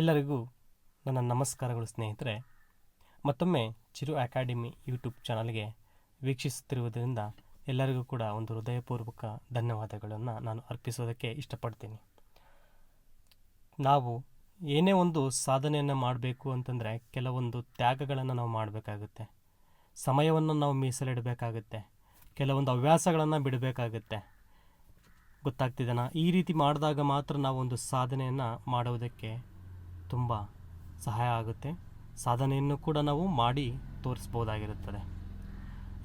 ಎಲ್ಲರಿಗೂ ನನ್ನ ನಮಸ್ಕಾರಗಳು ಸ್ನೇಹಿತರೆ. ಮತ್ತೊಮ್ಮೆ ಚಿರು ಅಕಾಡೆಮಿ ಯೂಟ್ಯೂಬ್ ಚಾನಲ್ಗೆ ವೀಕ್ಷಿಸುತ್ತಿರುವುದರಿಂದ ಎಲ್ಲರಿಗೂ ಕೂಡ ಒಂದು ಹೃದಯಪೂರ್ವಕ ಧನ್ಯವಾದಗಳನ್ನು ನಾನು ಅರ್ಪಿಸೋದಕ್ಕೆ ಇಷ್ಟಪಡ್ತೀನಿ. ನಾವು ಏನೇ ಒಂದು ಸಾಧನೆಯನ್ನು ಮಾಡಬೇಕು ಅಂತಂದರೆ ಕೆಲವೊಂದು ತ್ಯಾಗಗಳನ್ನು ನಾವು ಮಾಡಬೇಕಾಗುತ್ತೆ. ಸಮಯವನ್ನು ನಾವು ಮೀಸಲಿಡಬೇಕಾಗುತ್ತೆ. ಕೆಲವೊಂದು ಹವ್ಯಾಸಗಳನ್ನು ಬಿಡಬೇಕಾಗುತ್ತೆ. ಗೊತ್ತಾಗ್ತಿದೆನಾ? ಈ ರೀತಿ ಮಾಡಿದಾಗ ಮಾತ್ರ ನಾವು ಒಂದು ಸಾಧನೆಯನ್ನು ಮಾಡುವುದಕ್ಕೆ ತುಂಬ ಸಹಾಯ ಆಗುತ್ತೆ. ಸಾಧನೆಯನ್ನು ಕೂಡ ನಾವು ಮಾಡಿ ತೋರಿಸ್ಬೋದಾಗಿರುತ್ತದೆ.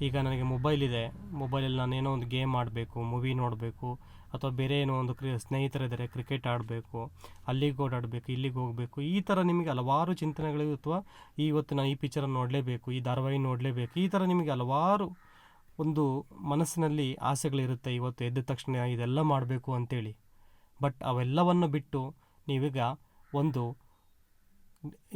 ಈಗ ನನಗೆ ಮೊಬೈಲ್ ಇದೆ. ಮೊಬೈಲಲ್ಲಿ ನಾನು ಏನೋ ಒಂದು ಗೇಮ್ ಆಡಬೇಕು ಮೂವಿ ನೋಡಬೇಕು, ಅಥವಾ ಬೇರೆ ಏನೋ ಒಂದು ಕ್ರಿ, ಸ್ನೇಹಿತರಿದ್ದಾರೆ ಕ್ರಿಕೆಟ್ ಆಡಬೇಕು, ಅಲ್ಲಿಗೆ ಓಡಾಡಬೇಕು ಇಲ್ಲಿಗೆ ಹೋಗಬೇಕು, ಈ ಥರ ನಿಮಗೆ ಹಲವಾರು ಚಿಂತನೆಗಳು ಅಥವಾ ಇವತ್ತು ನಾನು ಈ ಪಿಕ್ಚರನ್ನು ನೋಡಲೇಬೇಕು, ಈ ಧಾರಾವಾಹಿ ನೋಡಲೇಬೇಕು, ಈ ಥರ ನಿಮಗೆ ಹಲವಾರು ಒಂದು ಮನಸ್ಸಿನಲ್ಲಿ ಆಸೆಗಳಿರುತ್ತೆ ಇವತ್ತು ಎದ್ದ ತಕ್ಷಣ ಇದೆಲ್ಲ ಮಾಡಬೇಕು ಅಂತೇಳಿ. ಬಟ್ ಅವೆಲ್ಲವನ್ನು ಬಿಟ್ಟು ನೀವೀಗ ಒಂದು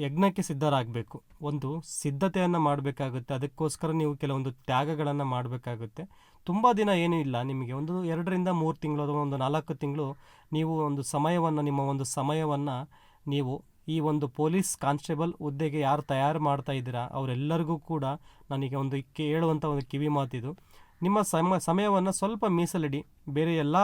ಯಜ್ಞಕ್ಕೆ ಸಿದ್ಧರಾಗಬೇಕು. ಒಂದು ಸಿದ್ಧತೆಯನ್ನು ಮಾಡಬೇಕಾಗುತ್ತೆ. ಅದಕ್ಕೋಸ್ಕರ ನೀವು ಕೆಲವೊಂದು ತ್ಯಾಗಗಳನ್ನು ಮಾಡಬೇಕಾಗುತ್ತೆ. ತುಂಬ ದಿನ ಏನೂ ಇಲ್ಲ ನಿಮಗೆ. ಒಂದು ಎರಡರಿಂದ ಮೂರು ತಿಂಗಳು ಅಥವಾ ಒಂದು ನಾಲ್ಕು ತಿಂಗಳು ನೀವು ಒಂದು ಸಮಯವನ್ನು, ನಿಮ್ಮ ಒಂದು ಸಮಯವನ್ನು ನೀವು ಈ ಒಂದು ಪೊಲೀಸ್ ಕಾನ್ಸ್ಟೇಬಲ್ ಹುದ್ದೆಗೆ ಯಾರು ತಯಾರು ಮಾಡ್ತಾ ಇದ್ದೀರಾ, ಅವರೆಲ್ಲರಿಗೂ ಕೂಡ ನನಗೆ ಒಂದು ಕೇಳುವಂಥ ಒಂದು ಕಿವಿ ಮಾತಿದು. ನಿಮ್ಮ ಸಮ, ಸಮಯವನ್ನು ಸ್ವಲ್ಪ ಮೀಸಲಿಡಿ. ಬೇರೆ ಎಲ್ಲ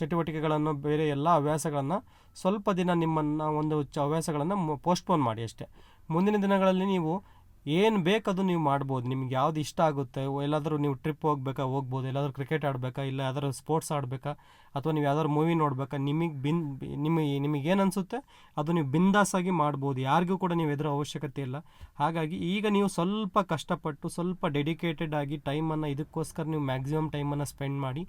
ಚಟುವಟಿಕೆಗಳನ್ನು, ಬೇರೆ ಎಲ್ಲ ಹವ್ಯಾಸಗಳನ್ನು ಸ್ವಲ್ಪ ದಿನ ನಿಮ್ಮನ್ನು ಒಂದು ಚ ಹವ್ಯಾಸಗಳನ್ನು ಪೋಸ್ಟ್ಪೋನ್ ಮಾಡಿ ಅಷ್ಟೇ. ಮುಂದಿನ ದಿನಗಳಲ್ಲಿ ನೀವು ಏನು ಬೇಕದು ನೀವು ಮಾಡ್ಬೋದು. ನಿಮ್ಗೆ ಯಾವ್ದು ಇಷ್ಟ ಆಗುತ್ತೆ ಎಲ್ಲಾದರೂ ನೀವು ಟ್ರಿಪ್ ಹೋಗ್ಬೇಕಾ, ಹೋಗ್ಬೋದು, ಎಲ್ಲಾದರೂ ಕ್ರಿಕೆಟ್ ಆಡಬೇಕಾ, ಇಲ್ಲ ಯಾವ್ದಾದ್ರು ಸ್ಪೋರ್ಟ್ಸ್ ಆಡಬೇಕಾ, ಅಥವಾ ನೀವು ಯಾವ್ದಾದ್ರು ಮೂವಿ ನೋಡಬೇಕಾ, ನಿಮಗೆ ಬಿನ್ ನಿಮಗೆ ನಿಮಗೆ ಏನು ಅನಿಸುತ್ತೆ? ಅದು ನೀವು ಬಿಂದಾಸಾಗಿ ಮಾಡ್ಬೋದು. ಯಾರಿಗೂ ಕೂಡ ನೀವು ಎದುರೋ ಅವಶ್ಯಕತೆ ಇಲ್ಲ. ಹಾಗಾಗಿ ಈಗ ನೀವು ಸ್ವಲ್ಪ ಕಷ್ಟಪಟ್ಟು, ಸ್ವಲ್ಪ ಡೆಡಿಕೇಟೆಡ್ ಆಗಿ ಟೈಮನ್ನು ಇದಕ್ಕೋಸ್ಕರ ನೀವು ಮ್ಯಾಕ್ಸಿಮಮ್ ಟೈಮನ್ನು ಸ್ಪೆಂಡ್ ಮಾಡಿ,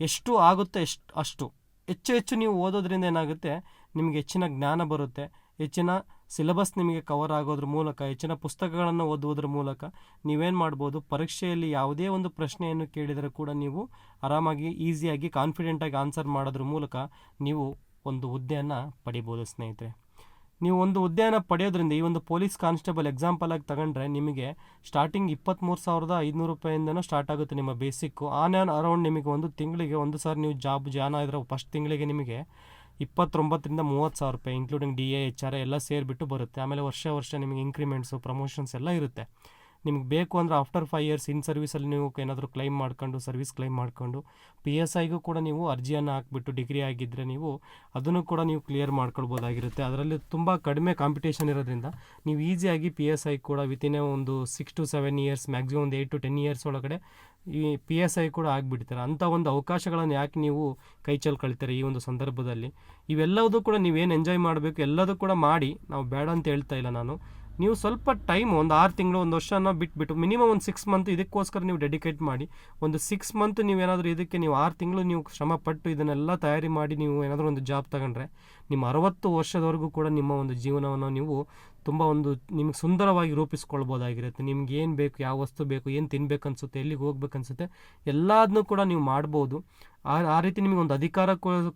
ಎಷ್ಟು ಆಗುತ್ತೆ ಎಷ್ಟು, ಅಷ್ಟು. ಹೆಚ್ಚು ಹೆಚ್ಚು ನೀವು ಓದೋದ್ರಿಂದ ಏನಾಗುತ್ತೆ? ನಿಮಗೆ ಹೆಚ್ಚಿನ ಜ್ಞಾನ ಬರುತ್ತೆ. ಹೆಚ್ಚಿನ ಸಿಲೆಬಸ್ ನಿಮಗೆ ಕವರ್ ಆಗೋದ್ರ ಮೂಲಕ, ಹೆಚ್ಚಿನ ಪುಸ್ತಕಗಳನ್ನು ಓದುವುದರ ಮೂಲಕ ನೀವೇನು ಮಾಡ್ಬೋದು? ಪರೀಕ್ಷೆಯಲ್ಲಿ ಯಾವುದೇ ಒಂದು ಪ್ರಶ್ನೆಯನ್ನು ಕೇಳಿದರೆ ಕೂಡ ನೀವು ಆರಾಮಾಗಿ ಈಸಿಯಾಗಿ ಕಾನ್ಫಿಡೆಂಟಾಗಿ ಆನ್ಸರ್ ಮಾಡೋದ್ರ ಮೂಲಕ ನೀವು ಒಂದು ಹುದ್ದೆಯನ್ನು ಪಡಿಬೋದು ಸ್ನೇಹಿತರೆ. ನೀವು ಒಂದು ಹುದ್ದೆಯನ್ನು ಪಡೆಯೋದ್ರಿಂದ ಈ ಒಂದು ಪೊಲೀಸ್ ಕಾನ್ಸ್ಟೇಬಲ್ ಎಕ್ಸಾಂಪಲ್ ಆಗಿ ತಗೊಂಡ್ರೆ ನಿಮಗೆ ಸ್ಟಾರ್ಟಿಂಗ್ ಇಪ್ಪತ್ತ್ಮೂರು ಸಾವಿರದ ಐದುನೂರು ರೂಪಾಯಿಂದನೂ ಸ್ಟಾರ್ಟ್ ಆಗುತ್ತೆ ನಿಮ್ಮ ಬೇಸಿಕ್ಕು ಆನ್ ಅರೌಂಡ್ ನಿಮಗೆ ಒಂದು ತಿಂಗಳಿಗೆ ಒಂದು ಸಾರಿ ನೀವು ಜಾಬ್ ಜಾಯ್ನ್ ಆದರೆ ಫಸ್ಟ್ ತಿಂಗಳಿಗೆ ನಿಮಗೆ ಇಪ್ಪತ್ತೊಂಬತ್ತರಿಂದ ಮೂವತ್ತು ಸಾವಿರ ರೂಪಾಯಿ including D A H R ಎಲ್ಲ ಸೇರಿಬಿಟ್ಟು ಬರುತ್ತೆ. ಆಮೇಲೆ ವರ್ಷ ವರ್ಷ ನಿಮಗೆ ಇನ್ಕ್ರಿಮೆಂಟ್ಸು ಪ್ರಮೋಷನ್ಸ್ ಎಲ್ಲ ಇರುತ್ತೆ. ನಿಮ್ಗೆ ಬೇಕು ಅಂದರೆ ಆಫ್ಟರ್ ಫೈವ್ ಇಯರ್ಸ್ ಇನ್ ಸರ್ವಿಸಲ್ಲಿ ನೀವು ಏನಾದರೂ ಕ್ಲೈಮ್ ಮಾಡ್ಕೊಂಡು ಸರ್ವಿಸ್ ಕ್ಲೈಮ್ ಮಾಡ್ಕೊಂಡು ಪಿ ಎಸ್ ಐಗೂ ಕೂಡ ನೀವು ಅರ್ಜಿಯನ್ನು ಹಾಕ್ಬಿಟ್ಟು ಡಿಗ್ರಿ ಆಗಿದ್ದರೆ ನೀವು ಅದನ್ನು ಕೂಡ ನೀವು ಕ್ಲಿಯರ್ ಮಾಡ್ಕೊಳ್ಬೋದಾಗಿರುತ್ತೆ. ಅದರಲ್ಲಿ ತುಂಬ ಕಡಿಮೆ ಕಾಂಪಿಟೇಷನ್ ಇರೋದ್ರಿಂದ ನೀವು ಈಸಿಯಾಗಿ ಪಿ ಎಸ್ ಐ ಕೂಡ ವಿತಿನ್ ಒಂದು six to seven years maximum ಒಂದು ಏಯ್ಟ್ ಟು ಟೆನ್ ಇಯರ್ಸ್ ಒಳಗಡೆ ಈ ಪಿ ಎಸ್ ಐ ಕೂಡ ಆಗಿಬಿಡ್ತಾರೆ. ಅಂಥ ಒಂದು ಅವಕಾಶಗಳನ್ನು ಯಾಕೆ ನೀವು ಕೈ ಕಳಿತಾರೆ ಈ ಒಂದು ಸಂದರ್ಭದಲ್ಲಿ? ಇವೆಲ್ಲದೂ ಕೂಡ ನೀವೇನು ಎಂಜಾಯ್ ಮಾಡಬೇಕು ಎಲ್ಲದೂ ಕೂಡ ಮಾಡಿ, ನಾವು ಬೇಡ ಅಂತ ಹೇಳ್ತಾ ಇಲ್ಲ ನಾನು. ನೀವು ಸ್ವಲ್ಪ ಟೈಮ್ ಒಂದು ಆರು ತಿಂಗಳು, ಒಂದು ವರ್ಷನ ಬಿಟ್ಬಿಟ್ಟು ಮಿನಿಮಮ್ ಒಂದು ಸಿಕ್ಸ್ ಮಂತ್ ಇದಕ್ಕೋಸ್ಕರ ನೀವು ಡೆಡಿಕೇಟ್ ಮಾಡಿ, ಒಂದು ಸಿಕ್ಸ್ ಮಂತ್ ನೀವೇನಾದರೂ ಇದಕ್ಕೆ ನೀವು ಆರು ತಿಂಗಳು ನೀವು ಶ್ರಮ ಪಟ್ಟು ಇದನ್ನೆಲ್ಲ ತಯಾರಿ ಮಾಡಿ ನೀವು ಏನಾದರೂ ಒಂದು ಜಾಬ್ ತಗೊಂಡ್ರೆ, ನಿಮ್ಮ ಅರವತ್ತು ವರ್ಷದವರೆಗೂ ಕೂಡ ನಿಮ್ಮ ಒಂದು ಜೀವನವನ್ನು ನೀವು ತುಂಬ ಒಂದು ನಿಮಗೆ ಸುಂದರವಾಗಿ ರೂಪಿಸ್ಕೊಳ್ಬೋದಾಗಿರುತ್ತೆ. ನಿಮ್ಗೆ ಏನು ಬೇಕು, ಯಾವ ವಸ್ತು ಬೇಕು, ಏನು ತಿನ್ಬೇಕು ಅನಿಸುತ್ತೆ ಎಲ್ಲಿಗೆ ಹೋಗ್ಬೇಕು ಅನ್ಸುತ್ತೆ ಎಲ್ಲದನ್ನೂ ಕೂಡ ನೀವು ಮಾಡ್ಬೋದು. ಆ ಆ ರೀತಿ ನಿಮಗೆ ಒಂದು ಅಧಿಕಾರ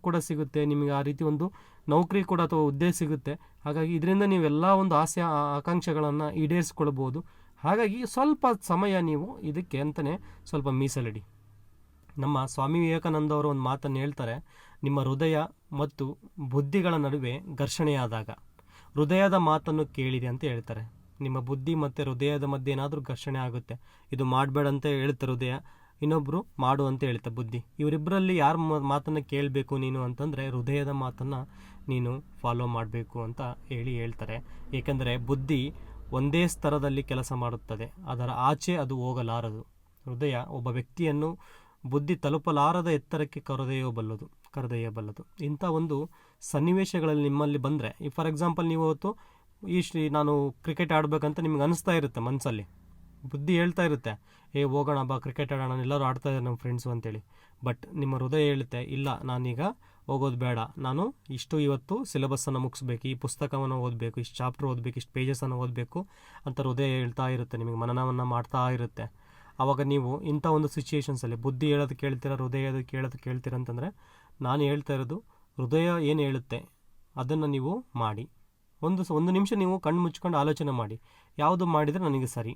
ಕೂಡ ಸಿಗುತ್ತೆ. ನಿಮಗೆ ಆ ರೀತಿ ಒಂದು ನೌಕರಿ ಕೂಡ ಅಥವಾ ಹುದ್ದೆ ಸಿಗುತ್ತೆ. ಹಾಗಾಗಿ ಇದರಿಂದ ನೀವೆಲ್ಲ ಒಂದು ಆಸೆ ಆಕಾಂಕ್ಷೆಗಳನ್ನು ಈಡೇರಿಸ್ಕೊಳ್ಬೋದು ಹಾಗಾಗಿ ಸ್ವಲ್ಪ ಸಮಯ ನೀವು ಇದಕ್ಕೆ ಅಂತಲೇ ಸ್ವಲ್ಪ ಮೀಸಲಿಡಿ. ನಮ್ಮ ಸ್ವಾಮಿ ವಿವೇಕಾನಂದ ಅವರು ಒಂದು ಮಾತನ್ನು ಹೇಳ್ತಾರೆ, ನಿಮ್ಮ ಹೃದಯ ಮತ್ತು ಬುದ್ಧಿಗಳ ನಡುವೆ ಘರ್ಷಣೆಯಾದಾಗ ಹೃದಯದ ಮಾತನ್ನು ಕೇಳಿದೆ ಅಂತ ಹೇಳ್ತಾರೆ. ನಿಮ್ಮ ಬುದ್ಧಿ ಮತ್ತು ಹೃದಯದ ಮಧ್ಯೆ ಏನಾದರೂ ಘರ್ಷಣೆ ಆಗುತ್ತೆ. ಇದು ಮಾಡಬೇಡ ಅಂತ ಹೇಳ್ತಾರೆ ಹೃದಯ ಇನ್ನೊಬ್ಬರು ಮಾಡು ಅಂತ ಹೇಳ್ತಾರೆ ಬುದ್ಧಿ. ಇವರಿಬ್ಬರಲ್ಲಿ ಯಾರ ಮಾತನ್ನು ಕೇಳಬೇಕು ನೀನು ಅಂತಂದರೆ ಹೃದಯದ ಮಾತನ್ನು ನೀನು ಫಾಲೋ ಮಾಡಬೇಕು ಅಂತ ಹೇಳಿ ಹೇಳ್ತಾರೆ. ಏಕೆಂದರೆ ಬುದ್ಧಿ ಒಂದೇ ಸ್ತರದಲ್ಲಿ ಕೆಲಸ ಮಾಡುತ್ತದೆ. ಅದರ ಆಚೆ ಅದು ಹೋಗಲಾರದು. ಹೃದಯ ಒಬ್ಬ ವ್ಯಕ್ತಿಯನ್ನು ಬುದ್ಧಿ ತಲುಪಲಾರದ ಎತ್ತರಕ್ಕೆ ಕರೆದೊಯ್ಯಬಲ್ಲದು ಕರೆದೊಯ್ಯಬಲ್ಲದು ಇಂಥ ಒಂದು ಸನ್ನಿವೇಶಗಳಲ್ಲಿ ನಿಮ್ಮಲ್ಲಿ ಬಂದರೆ, ಈ ಫಾರ್ ಎಕ್ಸಾಂಪಲ್ ನೀವು ಇವತ್ತು ಈ ಶ್ರೀ ನಾನು ಕ್ರಿಕೆಟ್ ಆಡಬೇಕಂತ ನಿಮ್ಗೆ ಅನಿಸ್ತಾ ಇರುತ್ತೆ ಮನಸ್ಸಲ್ಲಿ ಬುದ್ಧಿ ಹೇಳ್ತಾ ಇರುತ್ತೆ, ಏ, ಹೋಗೋಣ ಬಾ ಕ್ರಿಕೆಟ್ ಆಡೋಣ, ಎಲ್ಲರೂ ಆಡ್ತಾ ಇದ್ದಾರೆ ನಮ್ಮ ಫ್ರೆಂಡ್ಸು ಅಂತೇಳಿ. ಬಟ್ ನಿಮ್ಮ ಹೃದಯ ಹೇಳುತ್ತೆ, ಇಲ್ಲ, ನಾನೀಗ ಹೋಗೋದು ಬೇಡ. ನಾನು ಇಷ್ಟು ಇವತ್ತು ಸಿಲೆಬಸ್ಸನ್ನು ಮುಗಿಸ್ಬೇಕು, ಈ ಪುಸ್ತಕವನ್ನು ಓದಬೇಕು, ಇಷ್ಟು ಚಾಪ್ಟರ್ ಓದಬೇಕು, ಇಷ್ಟು ಪೇಜಸನ್ನು ಓದಬೇಕು ಅಂತ ಹೃದಯ ಹೇಳ್ತಾ ಇರುತ್ತೆ, ನಿಮಗೆ ಮನನವನ್ನು ಮಾಡ್ತಾ ಇರುತ್ತೆ. ಆವಾಗ ನೀವು ಇಂಥ ಒಂದು ಸಿಚುಯೇಷನ್ಸಲ್ಲಿ ಬುದ್ಧಿ ಹೇಳೋದು ಕೇಳ್ತೀರ, ಹೃದಯ ಹೇಳೋದು ಕೇಳೋದು ಕೇಳ್ತೀರ ಅಂತಂದರೆ, ನಾನು ಹೇಳ್ತಾ ಇರೋದು ಹೃದಯ ಏನು ಹೇಳುತ್ತೆ ಅದನ್ನು ನೀವು ಮಾಡಿ. ಒಂದು ಒಂದು ನಿಮಿಷ ನೀವು ಕಣ್ಣು ಮುಚ್ಕೊಂಡು ಆಲೋಚನೆ ಮಾಡಿ. ಯಾವುದು ಮಾಡಿದರೆ ನನಗೆ ಸರಿ.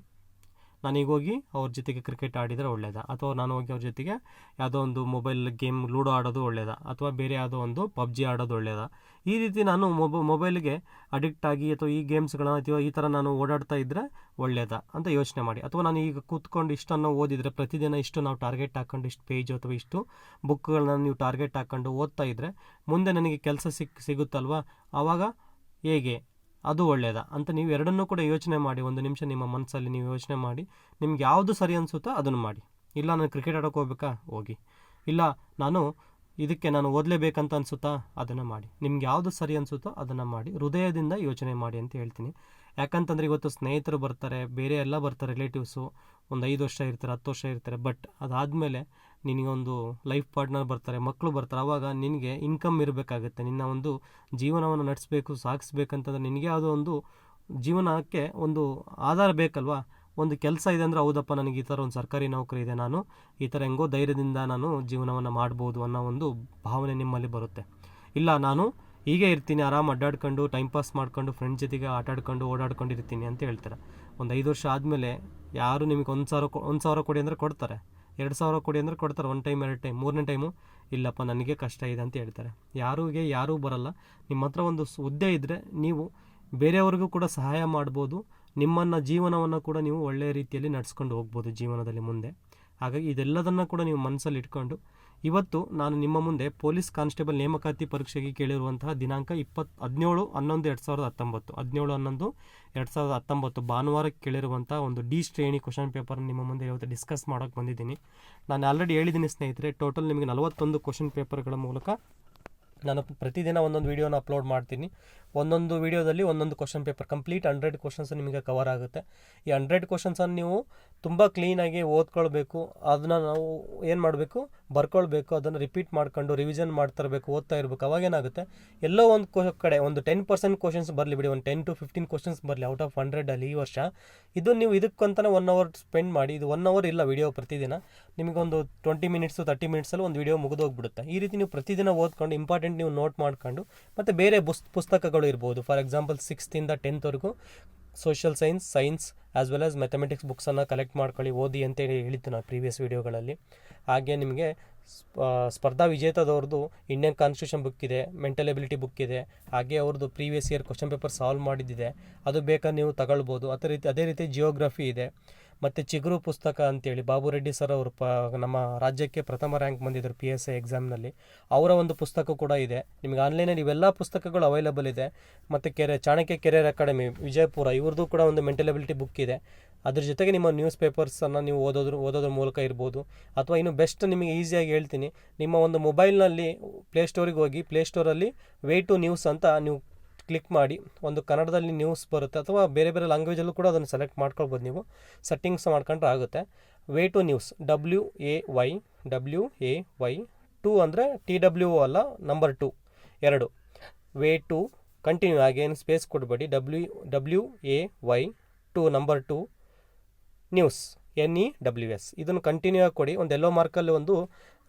ನಾನೀಗ ಹೋಗಿ ಅವ್ರ ಜೊತೆಗೆ ಕ್ರಿಕೆಟ್ ಆಡಿದರೆ ಒಳ್ಳೇದಾ. ಅಥವಾ ನಾನು ಹೋಗಿ ಅವ್ರ ಜೊತೆಗೆ ಯಾವುದೋ ಒಂದು ಮೊಬೈಲ್ ಗೇಮ್ ಲೂಡೋ ಆಡೋದು ಒಳ್ಳೇದಾ. ಅಥವಾ ಬೇರೆ ಯಾವುದೋ ಒಂದು ಪಬ್ಜಿ ಆಡೋದು ಒಳ್ಳೇದಾ. ಈ ರೀತಿ ನಾನು ಮೊಬ ಮೊಬೈಲ್ಗೆ ಅಡಿಕ್ಟ್ ಆಗಿ ಅಥವಾ ಈ ಗೇಮ್ಸ್ಗಳನ್ನ ಅಥವಾ ಈ ಥರ ನಾನು ಓಡಾಡ್ತಾ ಇದ್ದರೆ ಒಳ್ಳೇದಾ ಅಂತ ಯೋಚನೆ ಮಾಡಿ. ಅಥವಾ ನಾನು ಈಗ ಕೂತ್ಕೊಂಡು ಇಷ್ಟನ್ನು ಓದಿದರೆ ಪ್ರತಿದಿನ ಇಷ್ಟು ನಾವು ಟಾರ್ಗೆಟ್ ಹಾಕ್ಕೊಂಡು ಇಷ್ಟು ಪೇಜ್ ಅಥವಾ ಇಷ್ಟು ಬುಕ್ಗಳನ್ನ ನೀವು ಟಾರ್ಗೆಟ್ ಹಾಕ್ಕೊಂಡು ಓದ್ತಾ ಇದ್ದರೆ ಮುಂದೆ ನನಗೆ ಕೆಲಸ ಸಿಕ್, ಸಿಗುತ್ತಲ್ವ? ಆವಾಗ ಹೇಗೆ? ಅದು ಒಳ್ಳೆಯದ ಅಂತ ನೀವು ಎರಡನ್ನೂ ಕೂಡ ಯೋಚನೆ ಮಾಡಿ, ಒಂದು ನಿಮಿಷ ನಿಮ್ಮ ಮನಸ್ಸಲ್ಲಿ ನೀವು ಯೋಚನೆ ಮಾಡಿ, ನಿಮ್ಗೆ ಯಾವುದು ಸರಿ ಅನಿಸುತ್ತೋ ಅದನ್ನು ಮಾಡಿ. ಇಲ್ಲ ನಾನು ಕ್ರಿಕೆಟ್ ಆಡೋಕೆ ಹೋಗ್ಬೇಕಾ? ಹೋಗಿ. ಇಲ್ಲ ನಾನು ಇದಕ್ಕೆ ನಾನು ಓದಲೇಬೇಕಂತ ಅನಿಸುತ್ತಾ? ಅದನ್ನು ಮಾಡಿ. ನಿಮ್ಗೆ ಯಾವುದು ಸರಿ ಅನಿಸುತ್ತೋ ಅದನ್ನು ಮಾಡಿ, ಹೃದಯದಿಂದ ಯೋಚನೆ ಮಾಡಿ ಅಂತ ಹೇಳ್ತೀನಿ. ಯಾಕಂತಂದರೆ ಇವತ್ತು ಸ್ನೇಹಿತರು ಬರ್ತಾರೆ, ಬೇರೆ ಎಲ್ಲ ಬರ್ತಾರೆ ರಿಲೇಟಿವ್ಸು ಒಂದು ಐದು ವರ್ಷ ಇರ್ತಾರೆ, ಹತ್ತು ವರ್ಷ ಇರ್ತಾರೆ ಬಟ್ ಅದಾದಮೇಲೆ ನಿನಗೊಂದು ಲೈಫ್ ಪಾರ್ಟ್ನರ್ ಬರ್ತಾರೆ ಮಕ್ಕಳು ಬರ್ತಾರೆ ಆವಾಗ ನಿನಗೆ ಇನ್ಕಮ್ ಇರಬೇಕಾಗುತ್ತೆ. ನಿನ್ನ ಒಂದು ಜೀವನವನ್ನು ನಡೆಸಬೇಕು, ಸಾಗಿಸ್ಬೇಕಂತಂದ್ರೆ ನಿನಗೆ ಅದು ಒಂದು ಜೀವನಕ್ಕೆ ಒಂದು ಆಧಾರ ಬೇಕಲ್ವಾ? ಒಂದು ಕೆಲಸ ಇದೆ ಅಂದರೆ ಹೌದಪ್ಪ, ನನಗೆ ಈ ಥರ ಒಂದು ಸರ್ಕಾರಿ ನೌಕರಿ ಇದೆ, ನಾನು ಈ ಥರ ಹೆಂಗೋ ಧೈರ್ಯದಿಂದ ನಾನು ಜೀವನವನ್ನು ಮಾಡ್ಬೋದು ಅನ್ನೋ ಒಂದು ಭಾವನೆ ನಿಮ್ಮಲ್ಲಿ ಬರುತ್ತೆ. ಇಲ್ಲ, ನಾನು ಹೀಗೆ ಇರ್ತೀನಿ, ಆರಾಮ್ ಅಡ್ಡಾಡ್ಕೊಂಡು ಟೈಮ್ ಪಾಸ್ ಮಾಡ್ಕೊಂಡು ಫ್ರೆಂಡ್ ಜೊತೆಗೆ ಆಟಾಡ್ಕೊಂಡು ಓಡಾಡ್ಕೊಂಡು ಇರ್ತೀನಿ ಅಂತ ಹೇಳ್ತಾರೆ. ಒಂದು ಐದು ವರ್ಷ ಆದಮೇಲೆ ಯಾರು ನಿಮಗೆ ಒಂದು ಸಾವಿರ ಒಂದು ಸಾವಿರ ಕೊಡಿ ಅಂದರೆ ಕೊಡ್ತಾರೆ. ಎರಡು ಸಾವಿರ ಕೊಡಿ ಅಂದರೆ ಕೊಡ್ತಾರೆ. ಒಂದು ಟೈಮ್ ಎರಡು ಟೈಮ್ ಮೂರನೇ ಟೈಮು ಇಲ್ಲಪ್ಪ, ನನಗೆ ಕಷ್ಟ ಇದೆ ಅಂತ ಹೇಳ್ತಾರೆ. ಯಾರಿಗೆ, ಯಾರೂ ಬರಲ್ಲ. ನಿಮ್ಮ ಹತ್ರ ಒಂದು ಹುದ್ದೆ ಇದ್ದರೆ ನೀವು ಬೇರೆಯವ್ರಿಗೂ ಕೂಡ ಸಹಾಯ ಮಾಡ್ಬೋದು. ನಿಮ್ಮನ್ನು, ಜೀವನವನ್ನು ಕೂಡ ನೀವು ಒಳ್ಳೆಯ ರೀತಿಯಲ್ಲಿ ನಡೆಸ್ಕೊಂಡು ಹೋಗ್ಬೋದು ಜೀವನದಲ್ಲಿ ಮುಂದೆ. ಹಾಗಾಗಿ ಇದೆಲ್ಲದನ್ನು ಕೂಡ ನೀವು ಮನಸ್ಸಲ್ಲಿ ಇಟ್ಕೊಂಡು ಇವತ್ತು ನಾನು ನಿಮ್ಮ ಮುಂದೆ ಪೊಲೀಸ್ ಕಾನ್ಸ್ಟೇಬಲ್ ನೇಮಕಾತಿ ಪರೀಕ್ಷೆಗೆ ಕೇಳಿರುವಂತಹ ದಿನಾಂಕ ಇಪ್ಪತ್ತು ಹದಿನೇಳು, ಹನ್ನೊಂದು, ಎರಡು ಸಾವಿರದ ಹತ್ತೊಂಬತ್ತು. ಹದಿನೇಳು, ಹನ್ನೊಂದು, ಎರಡು ಸಾವಿರದ ಹತ್ತೊಂಬತ್ತು. ಭಾನುವಾರಕ್ಕೆ ಕೇಳಿರುವಂಥ ಒಂದು ಡಿ ಶ್ರೇಣಿ ಕ್ವಶನ್ ಪೇಪರ್ ನಿಮ್ಮ ಮುಂದೆ ಇವತ್ತು ಡಿಸ್ಕಸ್ ಮಾಡೋಕ್ಕೆ ಬಂದಿದ್ದೀನಿ. ನಾನು ಆಲ್ರೆಡಿ ಹೇಳಿದ್ದೀನಿ, ಸ್ನೇಹಿತರೆ, ಟೋಟಲ್ ನಿಮಗೆ ನಲವತ್ತೊಂದು ಕ್ವಶನ್ ಪೇಪರ್ಗಳ ಮೂಲಕ ನಾನು ಪ್ರತಿದಿನ ಒಂದೊಂದು ವೀಡಿಯೋನ ಅಪ್ಲೋಡ್ ಮಾಡ್ತೀನಿ. ಒಂದೊಂದು ವೀಡಿಯೋದಲ್ಲಿ ಒಂದೊಂದು question paper, complete hundred questions ನಿಮಗೆ ಕವರ್ ಆಗುತ್ತೆ. ಈ ಹಂಡ್ರೆಡ್ ಕ್ವಶನ್ಸನ್ನು ನೀವು ತುಂಬ ಕ್ಲೀನಾಗಿ ಓದ್ಕೊಳ್ಬೇಕು. ಅದನ್ನ ನಾವು ಏನು ಮಾಡಬೇಕು? ಬರ್ಕೊಳ್ಬೇಕು, ಅದನ್ನು ರಿಪೀಟ್ ಮಾಡ್ಕೊಂಡು ರಿವಿಷನ್ ಮಾಡ್ತಾ ಇರಬೇಕು ಓದ್ತಾ ಇರಬೇಕು ಅವಾಗೇನಾಗುತ್ತೆ ಎಲ್ಲೋ ಒಂದು ಕಡೆ ಒಂದು ಟೆನ್ ಪರ್ಸೆಂಟ್ ಕ್ವಶನ್ಸ್ ಬರಲಿ ಬಿಡಿ, ಒಂದು ಟೆನ್ ಟು ಫಿಫ್ಟೀನ್ ಕ್ವಶನ್ಸ್ ಬರಲಿ ಔಟ್ ಆಫ್ ಹಂಡ್ರೆಡಲ್ಲಿ ಈ ವರ್ಷ. ಇದು ನೀವು ಇದಕ್ಕಂತಲೇ ಒನ್ ಅವರ್ ಸ್ಪೆಂಡ್ ಮಾಡಿ, ಇದು ಒನ್ ಅವರ್ ಇಲ್ಲ ವಿಡಿಯೋ ಪ್ರತಿದಿನ, ನಿಮಗೊಂದು ಟ್ವೆಂಟಿ ಮಿನಿಟ್ಸು ತರ್ಟಿ ಮಿನಿಟ್ಸಲ್ಲಿ ಒಂದು ವಿಡಿಯೋ ಮುಗಿದೋಗ್ಬಿಡುತ್ತೆ ಈ ರೀತಿ ನೀವು ಪ್ರತಿದಿನ ಓದ್ಕೊಂಡು ಇಂಪಾರ್ಟೆಂಟ್ ನೀವು ನೋಟ್ ಮಾಡ್ಕೊಂಡು, ಮತ್ತು ಬೇರೆ ಪುಸ್ತಕಗಳು ಇರ್ಬೋದು. ಫಾರ್ ಎಕ್ಸಾಂಪಲ್ ಸಿಕ್ಸ್ತಿಂದ ಟೆಂತ್ವರೆಗೂ social science science as well as mathematics ಬುಕ್ಸನ್ನು collect ಮಾಡ್ಕೊಳ್ಳಿ, ಓದಿ ಅಂತೇಳಿ ಹೇಳಿದ್ದು ನಾನು ಪ್ರೀವಿಯಸ್ ವೀಡಿಯೋಗಳಲ್ಲಿ ಹಾಗೆ ನಿಮಗೆ ಸ್ಪ- ಸ್ಪರ್ಧಾ ವಿಜೇತದವ್ರದ್ದು ಇಂಡಿಯನ್ ಕಾನ್ಸ್ಟಿಟ್ಯೂಷನ್ ಬುಕ್ ಇದೆ ಮೆಂಟಲ್ ಎಬಿಲಿಟಿ ಬುಕ್ ಇದೆ, ಹಾಗೆ ಅವ್ರದ್ದು previous year question paper solve ಮಾಡಿದ್ದಿದೆ. ಅದು ಬೇಕಾದ್ರೆ ನೀವು ತಗೊಳ್ಬೋದು. ಅದೇ ರೀತಿ ಅದೇ ರೀತಿ ಜಿಯೋಗ್ರಫಿ ಇದೆ. ಮತ್ತು ಚಿಗುರು ಪುಸ್ತಕ ಅಂತೇಳಿ ಬಾಬು ರೆಡ್ಡಿ ಸರ್ ಅವರು ಪ, ನಮ್ಮ ರಾಜ್ಯಕ್ಕೆ ಪ್ರಥಮ ರ್ಯಾಂಕ್ ಬಂದಿದ್ದರು ಪಿ ಎಸ್ ಐ ಎಕ್ಸಾಮ್ನಲ್ಲಿ ಅವರ ಒಂದು ಪುಸ್ತಕ ಕೂಡ ಇದೆ. ನಿಮಗೆ ಆನ್ಲೈನಲ್ಲಿ ಇವೆಲ್ಲ ಪುಸ್ತಕಗಳು ಅವೈಲಬಲ್ ಇದೆ. ಮತ್ತು ಕೆರೆ, ಚಾಣಕ್ಯ ಕೆರಿಯರ್ ಅಕಾಡೆಮಿ, ವಿಜಯಪುರ ಇವ್ರದ್ದು ಕೂಡ ಒಂದು ಮೆಂಟಲೆಬಿಲಿಟಿ ಬುಕ್ ಇದೆ. ಅದ್ರ ಜೊತೆಗೆ ನಿಮ್ಮ ನ್ಯೂಸ್ ಪೇಪರ್ಸನ್ನು ನೀವು ಓದೋದ್ರ ಓದೋದ್ರ ಮೂಲಕ ಇರ್ಬೋದು. ಅಥವಾ ಇನ್ನು ಬೆಸ್ಟ್ ನಿಮಗೆ ಈಸಿಯಾಗಿ ಹೇಳ್ತೀನಿ. ನಿಮ್ಮ ಒಂದು ಮೊಬೈಲ್ನಲ್ಲಿ ಪ್ಲೇಸ್ಟೋರಿಗೆ ಹೋಗಿ ಪ್ಲೇಸ್ಟೋರಲ್ಲಿ ವೇ ಟು ನ್ಯೂಸ್ ಅಂತ ನೀವು ಕ್ಲಿಕ್ ಮಾಡಿ ಒಂದು ಕನ್ನಡದಲ್ಲಿ ನ್ಯೂಸ್ ಬರುತ್ತೆ ಅಥವಾ ಬೇರೆ ಬೇರೆ ಲ್ಯಾಂಗ್ವೇಜಲ್ಲೂ ಕೂಡ ಅದನ್ನು ಸೆಲೆಕ್ಟ್ ಮಾಡ್ಕೊಳ್ಬೋದು ನೀವು. ಸೆಟ್ಟಿಂಗ್ಸ್ ಮಾಡ್ಕೊಂಡ್ರೆ ಆಗುತ್ತೆ. Way two news W A Y W A Y two ಅಂದರೆ ಟಿ ಡಬ್ಲ್ಯೂ ಅಲ್ಲ ನಂಬರ್ ಟು ಎರಡು. ವೇ ಟು ಕಂಟಿನ್ಯೂ ಆಗೇನು ಸ್ಪೇಸ್ ಕೊಡಬೇಡಿ. W W A Y two number two news N E W S ಇದನ್ನು continue ಆಗಿ ಕೊಡಿ. ಒಂದು ಎಲ್ಲೋ ಮಾರ್ಕಲ್ಲಿ ಒಂದು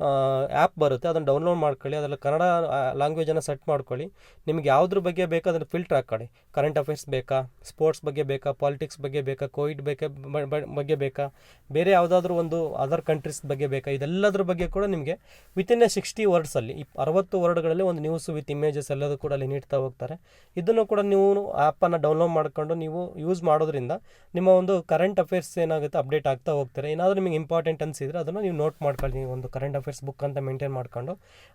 ಆ್ಯಪ್ ಬರುತ್ತೆ, ಅದನ್ನು ಡೌನ್ಲೋಡ್ ಮಾಡ್ಕೊಳ್ಳಿ, ಅದರಲ್ಲಿ ಕನ್ನಡ ಲ್ಯಾಂಗ್ವೇಜನ್ನು ಸೆಟ್ ಮಾಡ್ಕೊಳ್ಳಿ. ನಿಮಗೆ ಯಾವುದ್ರ ಬಗ್ಗೆ ಬೇಕೋ ಅದನ್ನು ಫಿಲ್ಟರ್ ಹಾಕ್ಕೊಳ್ಳಿ. ಕರೆಂಟ್ ಅಫೇರ್ಸ್ ಬೇಕಾ ಸ್ಪೋರ್ಟ್ಸ್ ಬಗ್ಗೆ ಬೇಕಾ ಪಾಲಿಟಿಕ್ಸ್ ಬಗ್ಗೆ ಬೇಕಾ ಕೋವಿಡ್ ಬಗ್ಗೆ ಬಗ್ಗೆ ಬೇಕಾ, ಬೇರೆ ಯಾವುದಾದ್ರೂ ಒಂದು ಅದರ್ ಕಂಟ್ರೀಸ್ ಬಗ್ಗೆ ಬೇಕಾ, ಇದೆಲ್ಲದ್ರ ಬಗ್ಗೆ ಕೂಡ ನಿಮಗೆ ವಿತಿನ್ ಎ ಸಿಕ್ಸ್ಟಿ ವರ್ಡ್ಸಲ್ಲಿ ಇಪ್, ಅರವತ್ತು ವರ್ಡ್ಗಳಲ್ಲಿ ಒಂದು ನ್ಯೂಸ್ ವಿತ್ ಇಮೇಜಸ್ ಎಲ್ಲದೂ ಕೂಡ ಅಲ್ಲಿ ನೀಡ್ತಾ ಹೋಗ್ತಾರೆ. ಇದನ್ನು ಕೂಡ ನೀವು ಆ್ಯಪನ್ನು ಡೌನ್ಲೋಡ್ ಮಾಡಿಕೊಂಡು ನೀವು ಯೂಸ್ ಮಾಡೋದ್ರಿಂದ ನಿಮ್ಮ ಒಂದು ಕರೆಂಟ್ ಅಫೇರ್ಸ್ ಏನಾಗುತ್ತೆ ಅಪ್ಡೇಟ್ ಆಗ್ತಾ ಹೋಗ್ತಾರೆ. ಏನಾದರೂ ನಿಮಗೆ ಇಂಪಾರ್ಟೆಂಟ್ ಅನಿಸಿದ್ರೆ ಅದನ್ನು ನೀವು ನೋಟ್ ಮಾಡ್ಕೊಳ್ಳಿ, ಒಂದು ಕರೆಂಟ್ ಅಫೇರ್ಸ್ ಬುಕ್ ಅಂತ ಮೇಂಟೈನ್ ಮಾಡ್ಕೊಂಡು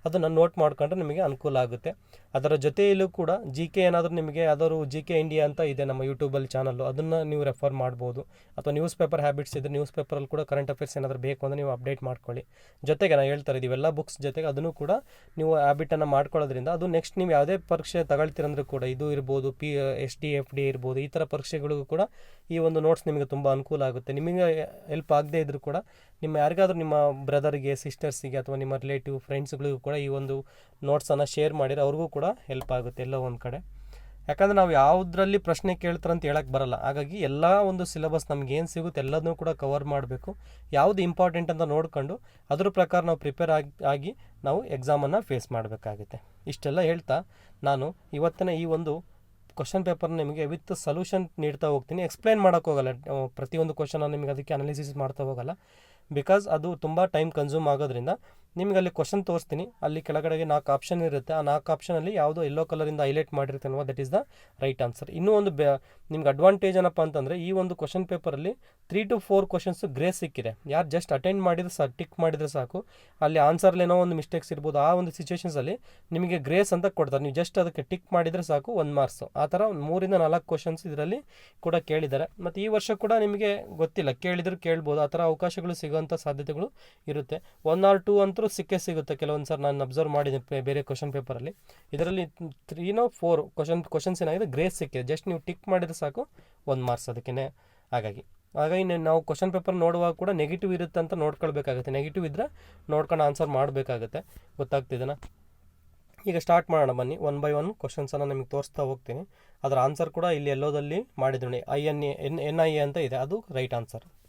ಅದನ್ನು ನೋಟ್ ಮಾಡ್ಕೊಂಡ್ರೆ ನಿಮಗೆ ಅನುಕೂಲ ಆಗುತ್ತೆ. ಅದರ ಜೊತೆಯಲ್ಲೂ ಕೂಡ ಜಿ ಕೆ ಏನಾದರೂ ನಿಮಗೆ ಯಾವ್ದಾದ್ರು ಜಿ ಕೆ ಇಂಡಿಯಾ ಅಂತ ಇದೆ ನಮ್ಮ ಯೂಟ್ಯೂಬಲ್ಲಿ ಚಾನಲ್ಲು ಅದನ್ನು ನೀವು ರೆಫರ್ ಮಾಡ್ಬೋದು. ಅಥವಾ ನ್ಯೂಸ್ ಪೇಪರ್ ಹ್ಯಾಬಿಟ್ಸ್ ಇದ್ದರೆ ನ್ಯೂಸ್ ಪೇಪರಲ್ಲಿ ಕೂಡ ಕರೆಂಟ್ ಅಫೇರ್ಸ್ ಏನಾದರೂ ಬೇಕು ಅಂದರೆ ನೀವು ಅಪ್ಡೇಟ್ ಮಾಡ್ಕೊಳ್ಳಿ. ಜೊತೆಗೆ ನಾನು ಹೇಳ್ತಾರೆ ಇವೆಲ್ಲ ಬುಕ್ಸ್ ಜೊತೆಗೆ ಅದನ್ನು ಕೂಡ ನೀವು ಹ್ಯಾಬಿಟನ್ನು ಮಾಡ್ಕೊಳ್ಳೋದ್ರಿಂದ ಅದು ನೆಕ್ಸ್ಟ್ ನೀವು ಯಾವುದೇ ಪರೀಕ್ಷೆ ತಗೊಳ್ತೀರಂದ್ರೂ ಕೂಡ ಇದು ಇರ್ಬೋದು P S D F D ಇರ್ಬೋದು, ಈ ಥರ ಪರೀಕ್ಷೆಗಳಿಗೂ ಕೂಡ ಈ ಒಂದು ನೋಟ್ಸ್ ನಿಮಗೆ ತುಂಬ ಅನುಕೂಲ ಆಗುತ್ತೆ. ನಿಮಗೆ ಹೆಲ್ಪ್ ಆಗದೇ ಇದ್ದರೂ ಕೂಡ ನಿಮ್ಮ ಯಾರಿಗಾದರೂ ನಿಮ್ಮ ಬ್ರದರ್ಗೆ ಸಿಸ್ಟರ್ಸಿಗೆ ಅಥವಾ ನಿಮ್ಮ ರಿಲೇಟಿವ್ ಫ್ರೆಂಡ್ಸ್ಗಳಿಗೂ ಕೂಡ ಈ ಒಂದು ನೋಟ್ಸನ್ನು ಶೇರ್ ಮಾಡಿರೋ ಅವ್ರಿಗೂ ಕೂಡ ಹೆಲ್ಪ್ ಆಗುತ್ತೆ ಎಲ್ಲೋ ಒಂದು ಕಡೆ. ಯಾಕಂದರೆ ನಾವು ಯಾವುದರಲ್ಲಿ ಪ್ರಶ್ನೆ ಕೇಳ್ತಾರಂತ ಹೇಳಕ್ಕೆ ಬರಲ್ಲ. ಹಾಗಾಗಿ ಎಲ್ಲ ಒಂದು ಸಿಲೆಬಸ್ ನಮ್ಗೆ ಏನು ಸಿಗುತ್ತೆ ಎಲ್ಲದನ್ನೂ ಕೂಡ ಕವರ್ ಮಾಡಬೇಕು. ಯಾವುದು ಇಂಪಾರ್ಟೆಂಟ್ ಅಂತ ನೋಡ್ಕೊಂಡು ಅದ್ರ ಪ್ರಕಾರ ನಾವು ಪ್ರಿಪೇರ್ ಆಗಿ ಆಗಿ ನಾವು ಎಕ್ಸಾಮನ್ನು ಫೇಸ್ ಮಾಡಬೇಕಾಗುತ್ತೆ. ಇಷ್ಟೆಲ್ಲ ಹೇಳ್ತಾ ನಾನು ಇವತ್ತಿನ ಈ ಒಂದು ಕ್ವಶನ್ ಪೇಪರ್ ನಿಮಗೆ ವಿತ್ ಸೊಲ್ಯೂಷನ್ ನೀಡ್ತಾ ಹೋಗ್ತೀನಿ. ಎಕ್ಸ್ಪ್ಲೈನ್ ಮಾಡೋಕ್ಕೋಗಲ್ಲ ಪ್ರತಿಯೊಂದು ಕ್ವಶನ್ ನಿಮಗೆ ಅದಕ್ಕೆ ಅನಾಲಿಸಿಸ್ ಮಾಡ್ತಾ ಹೋಗಲ್ಲ. ಬಿಕಾಸ್ ಅದು ತುಂಬ ಟೈಮ್ ಕನ್ಸ್ಯೂಮ್ ಆಗೋದ್ರಿಂದ ನಿಮಗೆ ಅಲ್ಲಿ ಕ್ವಶನ್ ತೋರಿಸ್ತೀನಿ. ಅಲ್ಲಿ ಕೆಳಗಡೆಗೆ ನಾಲ್ಕು ಆಪ್ಷನ್ ಇರುತ್ತೆ. ಆ ನಾಲ್ಕು ಆಪ್ಷನಲ್ಲಿ ಯಾವುದೋ ಯೆಲ್ಲೋ ಕಲರಿಂದ highlight ಮಾಡಿರ್ತೇನೋ that is the right answer ಇನ್ನೂ ಒಂದು ಬೆ ನಿಮ್ಗೆ ಅಡ್ವಾಂಟೇಜ್ ಏನಪ್ಪ ಅಂತಂದರೆ ಈ ಒಂದು ಕ್ವಶನ್ ಪೇಪರಲ್ಲಿ three to four questions grace ಸಿಕ್ಕಿದೆ. ಯಾರು ಜಸ್ಟ್ ಅಟೆಂಡ್ ಮಾಡಿದ್ರೆ ಸಾಕು ಟಿಕ್ ಮಾಡಿದ್ರೆ ಸಾಕು. ಅಲ್ಲಿ ಆನ್ಸರ್ಲೇನೋ ಒಂದು ಮಿಸ್ಟೇಕ್ಸ್ ಇರ್ಬೋದು. ಆ ಒಂದು ಸಿಚುವೇಶನ್ಸಲ್ಲಿ ನಿಮಗೆ ಗ್ರೇಸ್ ಅಂತ ಕೊಡ್ತಾರೆ. ನೀವು ಜಸ್ಟ್ ಅದಕ್ಕೆ ಟಿಕ್ ಮಾಡಿದರೆ ಸಾಕು ಒಂದು ಮಾರ್ಕ್ಸು ಆ ಥರ ಮೂರಿಂದ ನಾಲ್ಕು ಕ್ವಶನ್ಸ್ ಇದರಲ್ಲಿ ಕೂಡ ಕೇಳಿದ್ದಾರೆ. ಮತ್ತು ಈ ವರ್ಷ ಕೂಡ ನಿಮಗೆ ಗೊತ್ತಿಲ್ಲ. ಕೇಳಿದ್ರು ಕೇಳ್ಬೋದು. ಆ ಥರ ಅವಕಾಶಗಳು ಸಿಗೋಂಥ ಸಾಧ್ಯತೆಗಳು ಇರುತ್ತೆ. ಒನ್ ಆರ್ ಟೂ ಅಂತೂ ಸಿಕ್ಕೇ ಸಿಗುತ್ತೆ. ಕೆಲವೊಂದು ಸರ್ ನಾನು ಅಬ್ಸರ್ವ್ ಮಾಡಿದ್ದೆ ಪೇ- ಬೇರೆ ಕ್ವಶನ್ ಪೇಪರಲ್ಲಿ ಇದರಲ್ಲಿ ತ್ರೀನೋ ಫೋರ್ ಕ್ವಶನ್ ಕ್ವಶನ್ಸ್ ಏನಾಗಿದೆ ಗ್ರೇಸ್ ಸಿಕ್ಕಿದೆ. ಜಸ್ಟ್ ನೀವು ಟಿಕ್ ಮಾಡಿದರೆ ಸಾಕು, ಒಂದು ಮಾರ್ಕ್ಸ್ ಅದಕ್ಕೆ ಹಾಗಾಗಿ. ಹಾಗಾಗಿ ನಾವು ಕ್ವಶನ್ ಪೇಪರ್ ನೋಡುವಾಗ ಕೂಡ ನೆಗೆಟಿವ್ ಇರುತ್ತೆ ಅಂತ ನೋಡ್ಕೊಳ್ಬೇಕಾಗುತ್ತೆ. ನೆಗೆಟಿವ್ ಇದ್ದರೆ ನೋಡ್ಕೊಂಡು ಆನ್ಸರ್ ಮಾಡಬೇಕಾಗುತ್ತೆ. ಗೊತ್ತಾಗ್ತಿದೆನಾ ಈಗ ಸ್ಟಾರ್ಟ್ ಮಾಡೋಣ ಬನ್ನಿ. ಒನ್ ಬೈ ಒನ್ ಕ್ವಶನ್ಸನ್ನು ನಿಮಗೆ ತೋರಿಸ್ತಾ ಹೋಗ್ತೀನಿ. ಅದರ ಆನ್ಸರ್ ಕೂಡ ಇಲ್ಲಿ ಎಲ್ಲೋದಲ್ಲಿ ಮಾಡಿದ್ರು I N N N I A ಅಂತ ಇದೆ. ಅದು ರೈಟ್ ಆನ್ಸರ್